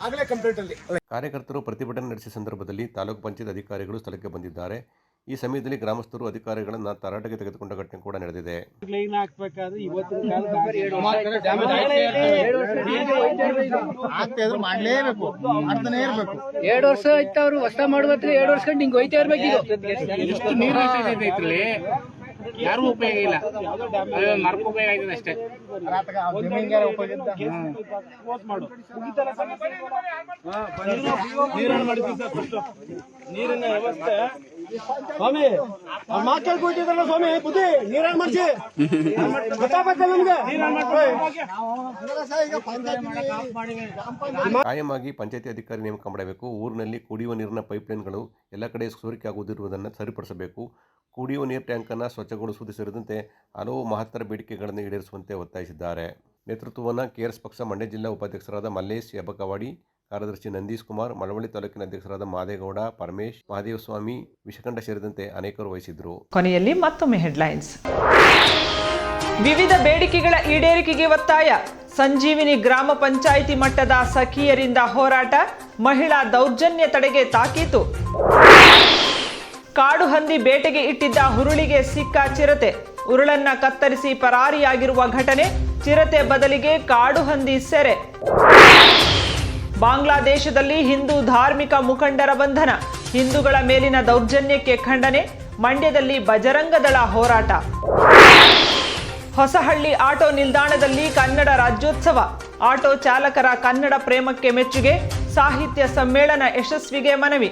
ಆಗಲೇ ಕಂಪ್ಲೇಂಟ್ ಅಲ್ಲಿ. ಕಾರ್ಯಕರ್ತರು ಪ್ರತಿಭಟನೆ ನಡೆಸಿದ ಸಂದರ್ಭದಲ್ಲಿ ತಾಲೂಕು ಪಂಚಾಯತ್ ಅಧಿಕಾರಿಗಳು ಸ್ಥಳಕ್ಕೆ ಬಂದಿದ್ದಾರೆ. ಈ ಸಮಯದಲ್ಲಿ ಗ್ರಾಮಸ್ಥರು ಅಧಿಕಾರಿಗಳನ್ನ ತರಾಟೆಗೆ ತೆಗೆದುಕೊಂಡ ಘಟನೆ ಕೂಡ ನಡೆದಿದೆ. ಹಾಕ್ಬೇಕಾದ್ರೆ ಇವತ್ತಿನ ಮಾಡ್ಲೇಬೇಕು. ಮಾಡ್ತಾನೆ ಇರ್ಬೇಕು. ಎರಡು ವರ್ಷ ಆಯ್ತು ಅವ್ರು ಹೊಸ ಮಾಡುವತ್ರಿ ಎರಡು ವರ್ಷ ಹಿಂಗ್ ಹೋಯ್ತಾ ಇರ್ಬೇಕು ಎಷ್ಟು ನೀರು ಇದ್ರಲ್ಲಿ? ಯಾರು ಉಪಯೋಗ ಇಲ್ಲ. ಮರ್ಕ ಉಪಯೋಗ ಆಗಿದೆ ಅಷ್ಟೇ. ನೀರಿನ ವ್ಯವಸ್ಥೆ. ಸ್ವಾಮಿ ಮಾತಾಡ್ ಕೊಟ್ಟಿದ್ರಲ್ಲ ಸ್ವಾಮಿ ಬುದ್ಧಿ ನೀರಾನ್ ಮಾಡಿಸಿ. ಗೊತ್ತಾಗತ್ತೆ ನಮ್ಗೆ? ಕಾಯಮಾಗಿ ಪಂಚಾಯತಿ ಅಧಿಕಾರಿ ನೇಮಕ ಮಾಡಬೇಕು. ಊರಿನಲ್ಲಿ ಕುಡಿಯುವ ನೀರಿನ ಪೈಪ್ಲೈನ್ಗಳು ಎಲ್ಲ ಕಡೆ ಸೋರಿಕೆ ಆಗುವುದಿರುವುದನ್ನು ಸರಿಪಡಿಸಬೇಕು. ಕುಡಿಯುವ ನೀರು ಟ್ಯಾಂಕನ್ನು ಸ್ವಚ್ಛಗೊಳಿಸುವುದು ಸೇರಿದಂತೆ ಹಲವು ಮಹತ್ತರ ಬೇಡಿಕೆಗಳನ್ನು ಈಡೇರಿಸುವಂತೆ ಒತ್ತಾಯಿಸಿದ್ದಾರೆ. ನೇತೃತ್ವವನ್ನು ಕೆಆರ್ಎಸ್ ಪಕ್ಷ ಮಂಡ್ಯ ಜಿಲ್ಲಾ ಉಪಾಧ್ಯಕ್ಷರಾದ ಮಲ್ಲೇಶ್ ಯಬಕವಾಡಿ, ಕಾರ್ಯದರ್ಶಿ ನಂದೀಶ್ ಕುಮಾರ್, ಮಳವಳ್ಳಿ ತಾಲೂಕಿನ ಅಧ್ಯಕ್ಷರಾದ ಮಾದೇಗೌಡ, ಪರಮೇಶ್, ಮಹಾದೇವಸ್ವಾಮಿ ವಿಷಕಂಠ ಸೇರಿದಂತೆ ಅನೇಕರು ವಹಿಸಿದ್ರು ಕೊನೆಯಲ್ಲಿ ಮತ್ತೊಮ್ಮೆ ಹೆಡ್ಲೈನ್ಸ್. ವಿವಿಧ ಬೇಡಿಕೆಗಳ ಈಡೇರಿಕೆಗೆ ಒತ್ತಾಯ. ಸಂಜೀವಿನಿ ಗ್ರಾಮ ಪಂಚಾಯಿತಿ ಮಟ್ಟದ ಸಖಿಯರಿಂದ ಹೋರಾಟ. ಮಹಿಳಾ ದೌರ್ಜನ್ಯ ತಡೆಗೆ ತಾಕೀತು. ಕಾಡು ಹಂದಿ ಬೇಟೆಗೆ ಇಟ್ಟಿದ್ದ ಹುರುಳಿಗೆ ಸಿಕ್ಕ ಚಿರತೆ. ಉರುಳನ್ನ ಕತ್ತರಿಸಿ ಪರಾರಿಯಾಗಿರುವ ಘಟನೆ, ಚಿರತೆ ಬದಲಿಗೆ ಕಾಡು ಹಂದಿ ಸೆರೆ. ಬಾಂಗ್ಲಾದೇಶದಲ್ಲಿ ಹಿಂದೂ ಧಾರ್ಮಿಕ ಮುಖಂಡರ ಬಂಧನ. ಹಿಂದೂಗಳ ಮೇಲಿನ ದೌರ್ಜನ್ಯಕ್ಕೆ ಖಂಡನೆ, ಮಂಡ್ಯದಲ್ಲಿ ಬಜರಂಗದಳ ಹೋರಾಟ. ಹೊಸಹಳ್ಳಿ ಆಟೋ ನಿಲ್ದಾಣದಲ್ಲಿ ಕನ್ನಡ ರಾಜ್ಯೋತ್ಸವ. ಆಟೋ ಚಾಲಕರ ಕನ್ನಡ ಪ್ರೇಮಕ್ಕೆ ಮೆಚ್ಚುಗೆ, ಸಾಹಿತ್ಯ ಸಮ್ಮೇಳನ ಯಶಸ್ವಿಗೆ ಮನವಿ.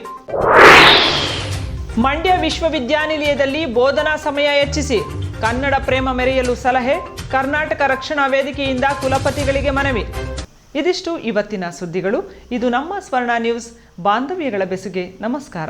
ಮಂಡ್ಯ ವಿಶ್ವವಿದ್ಯಾನಿಲಯದಲ್ಲಿ ಬೋಧನಾ ಸಮಯ ಹೆಚ್ಚಿಸಿ. ಕನ್ನಡ ಪ್ರೇಮ ಮೆರೆಯಲು ಸಲಹೆ, ಕರ್ನಾಟಕ ರಕ್ಷಣಾ ವೇದಿಕೆಯಿಂದ ಕುಲಪತಿಗಳಿಗೆ ಮನವಿ. ಇದಿಷ್ಟು ಇವತ್ತಿನ ಸುದ್ದಿಗಳು. ಇದು ನಮ್ಮ ಸ್ವರ್ಣ ನ್ಯೂಸ್. ಬಾಂಧವ್ಯಗಳ ಬೆಸುಗೆ ನಮಸ್ಕಾರ.